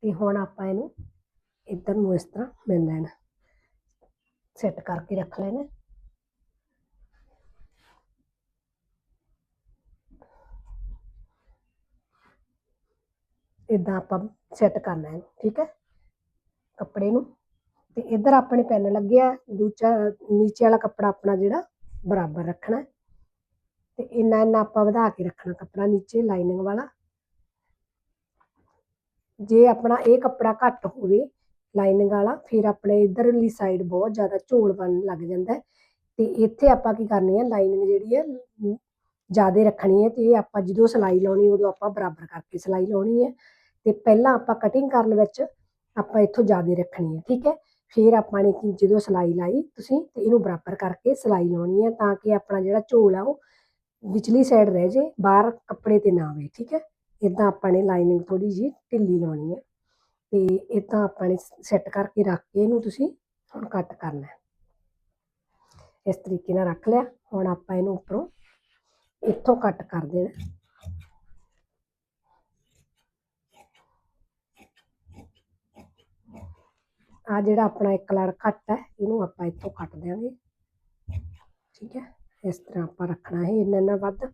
ਤੇ ਹੁਣ ਆਪਾਂ ਇਹਨੂੰ ਇੱਧਰ ਨੂੰ ਇਸ ਤਰ੍ਹਾਂ ਮਿਲ ਲੈਣਾ। ਸੈੱਟ ਕਰਕੇ ਰੱਖ ਲੈਣਾ। ਇਦਾਂ ਆਪਾਂ ਸੈੱਟ ਕਰਨਾ ਹੈ, ਠੀਕ ਹੈ? ਕੱਪੜੇ ਨੂੰ, ਤੇ ਇੱਧਰ ਆਪਣੇ ਪੈਨ ਲੱਗਿਆ ਦੂਜਾ, ਨੀਚੇ ਵਾਲਾ ਕੱਪੜਾ ਆਪਣਾ ਜਿਹੜਾ ਬਰਾਬਰ ਰੱਖਣਾ ਤੇ ਇੰਨਾ ਇੰਨਾ ਆਪਾਂ ਵਧਾ ਕੇ ਰੱਖਣਾ ਕੱਪੜਾ ਨੀਚੇ ਲਾਈਨਿੰਗ ਵਾਲਾ। ਜੇ ਆਪਣਾ ਇਹ ਕੱਪੜਾ ਘੱਟ ਹੋਵੇ ਲਾਈਨਿੰਗ ਵਾਲਾ, ਫਿਰ ਆਪਣੇ ਇਧਰਲੀ ਸਾਈਡ ਬਹੁਤ ਜ਼ਿਆਦਾ ਝੋਲ ਬਣਨ ਲੱਗ ਜਾਂਦਾ ਤੇ ਇੱਥੇ ਆਪਾਂ ਕੀ ਕਰਨੀ ਹੈ ਲਾਈਨਿੰਗ ਜਿਹੜੀ ਹੈ ਜ਼ਿਆਦਾ ਰੱਖਣੀ ਹੈ ਤੇ ਇਹ ਆਪਾਂ ਜਦੋਂ ਸਿਲਾਈ ਲਾਉਣੀ, ਉਦੋਂ ਆਪਾਂ ਬਰਾਬਰ ਕਰਕੇ ਸਿਲਾਈ ਲਾਉਣੀ ਹੈ। ਤੇ ਪਹਿਲਾਂ ਆਪਾਂ ਕਟਿੰਗ ਕਰਨ ਵਿੱਚ ਆਪਾਂ ਇੱਥੋਂ ਜ਼ਿਆਦਾ ਰੱਖਣੀ ਹੈ, ਠੀਕ ਹੈ? ਫਿਰ ਆਪਾਂ ਨੇ ਕੀ ਜਦੋਂ ਸਿਲਾਈ ਲਾਈ ਤੁਸੀਂ ਤੇ ਇਹਨੂੰ ਬਰਾਬਰ ਕਰਕੇ ਸਿਲਾਈ ਲਾਉਣੀ ਹੈ ਤਾਂ ਕਿ ਆਪਣਾ ਜਿਹੜਾ ਝੋਲ ਆ ਉਹ ਵਿਚਲੀ ਸਾਈਡ ਰਹਿ ਜੇ, ਬਾਹਰ ਕੱਪੜੇ ਤੇ ਨਾ ਆਵੇ, ਠੀਕ ਹੈ? ਇਦਾਂ ਆਪਾਂ ਨੇ ਲਾਈਨਿੰਗ ਥੋੜੀ ਜੀ ਢਿੱਲੀ ਲਾਉਣੀ ਹੈ। ਤੇ ਇਦਾਂ ਆਪਾਂ ਨੇ ਸੈੱਟ ਕਰਕੇ ਰੱਖ ਕੇ ਇਹਨੂੰ ਤੁਸੀਂ ਹੁਣ ਕੱਟ ਕਰਨਾ ਇਸ ਤਰੀਕੇ ਨਾਲ ਰੱਖ ਲਿਆ, ਹੁਣ ਆਪਾਂ ਇਹਨੂੰ ਉੱਪਰੋਂ ਇੱਥੋਂ ਕੱਟ ਕਰ ਦੇਣਾ ਆ ਜਿਹੜਾ ਆਪਣਾ ਇੱਕ ਲੜ ਕੱਟ ਹੈ, ਇਹਨੂੰ ਆਪਾਂ ਇੱਥੋਂ ਕੱਟ ਦਿਆਂਗੇ। ਠੀਕ ਹੈ, ਇਸ ਤਰ੍ਹਾਂ ਆਪਾਂ ਰੱਖਣਾ ਹੈ, ਇੰਨਾ ਇੰਨਾ ਵੱਧ।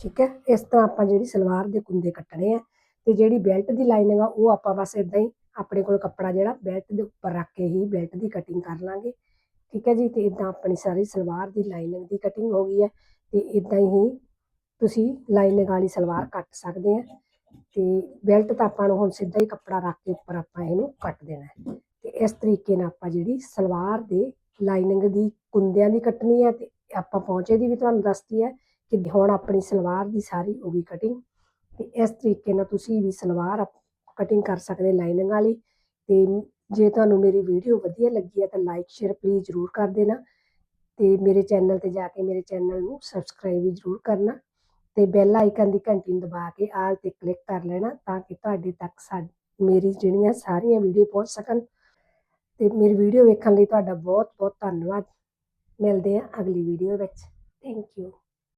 ਠੀਕ ਹੈ? ਇਸ ਤਰ੍ਹਾਂ ਆਪਾਂ ਜਿਹੜੀ ਸਲਵਾਰ ਦੇ ਕੁੰਦੇ ਕੱਟਣੇ ਆ ਤੇ ਜਿਹੜੀ ਬੈਲਟ ਦੀ ਲਾਈਨਿੰਗ ਆ, ਉਹ ਆਪਾਂ ਬਸ ਇਦਾਂ ਹੀ ਆਪਣੇ ਕੋਲ ਕੱਪੜਾ ਜਿਹੜਾ ਬੈਲਟ ਦੇ ਉੱਪਰ ਰੱਖ ਕੇ ਹੀ ਬੈਲਟ ਦੀ ਕਟਿੰਗ ਕਰ ਲਾਂਗੇ। ਠੀਕ ਹੈ ਜੀ? ਤੇ ਇਦਾਂ ਆਪਣੀ ਸਾਰੀ ਸਲਵਾਰ ਦੀ ਲਾਈਨਿੰਗ ਦੀ ਕਟਿੰਗ ਹੋ ਗਈ ਹੈ ਤੇ ਇਦਾਂ ਹੀ ਤੁਸੀਂ ਲਾਈਨਿੰਗ ਵਾਲੀ ਸਲਵਾਰ ਕੱਟ ਸਕਦੇ ਆ ਤੇ ਬੈਲਟ ਤਾਂ ਆਪਾਂ ਨੂੰ ਹੁਣ ਸਿੱਧਾ ਹੀ ਕੱਪੜਾ ਰੱਖ ਕੇ ਉੱਪਰ ਆਪਾਂ ਇਹਨੂੰ ਕੱਟ ਦੇਣਾ ਹੈ। ਤੇ ਇਸ ਤਰੀਕੇ ਨਾਲ ਆਪਾਂ ਜਿਹੜੀ ਸਲਵਾਰ ਦੇ ਲਾਈਨਿੰਗ ਦੀ ਕੁੰਦਿਆਂ ਦੀ ਕੱਟਣੀ ਹੈ ਤੇ ਆਪਾਂ ਪਹੁੰਚੇ ਦੀ ਵੀ ਤੁਹਾਨੂੰ ਦੱਸਤੀ ਹੈ ਕਿ ਹੁਣ ਆਪਣੀ ਸਲਵਾਰ ਦੀ ਸਾਰੀ ਹੋ ਗਈ ਕਟਿੰਗ ਤੇ ਇਸ ਤਰੀਕੇ ਨਾਲ ਤੁਸੀਂ ਵੀ ਸਲਵਾਰ ਕਟਿੰਗ ਕਰ ਸਕਦੇ ਲਾਈਨਿੰਗ ਵਾਲੀ ਤੇ ਜੇ ਤੁਹਾਨੂੰ ਮੇਰੀ ਵੀਡੀਓ ਵਧੀਆ ਲੱਗੀ ਹੈ ਤਾਂ ਲਾਈਕ ਸ਼ੇਅਰ ਪਲੀਜ਼ ਜ਼ਰੂਰ ਕਰ ਦੇਣਾ ਤੇ ਮੇਰੇ ਚੈਨਲ ਤੇ ਜਾ ਕੇ ਮੇਰੇ ਚੈਨਲ ਨੂੰ ਸਬਸਕ੍ਰਾਈਬ ਵੀ ਜ਼ਰੂਰ ਕਰਨਾ ਤੇ ਬੈਲ ਆਈਕਨ ਦੀ ਘੰਟੀ ਨੂੰ ਦਬਾ ਕੇ ਆਲ ਤੇ ਕਲਿੱਕ ਕਰ ਲੈਣਾ ਤਾਂ ਕਿ ਤੁਹਾਡੇ ਤੱਕ ਸਾ ਮੇਰੀ ਜਿਹੜੀਆਂ ਸਾਰੀਆਂ ਵੀਡੀਓ ਪਹੁੰਚ ਸਕਣ। ਤੇ ਮੇਰੀ ਵੀਡੀਓ ਵੇਖਣ ਲਈ ਤੁਹਾਡਾ ਬਹੁਤ ਬਹੁਤ ਧੰਨਵਾਦ। ਮਿਲਦੇ ਹਾਂ ਅਗਲੀ ਵੀਡੀਓ ਵਿੱਚ। Thank you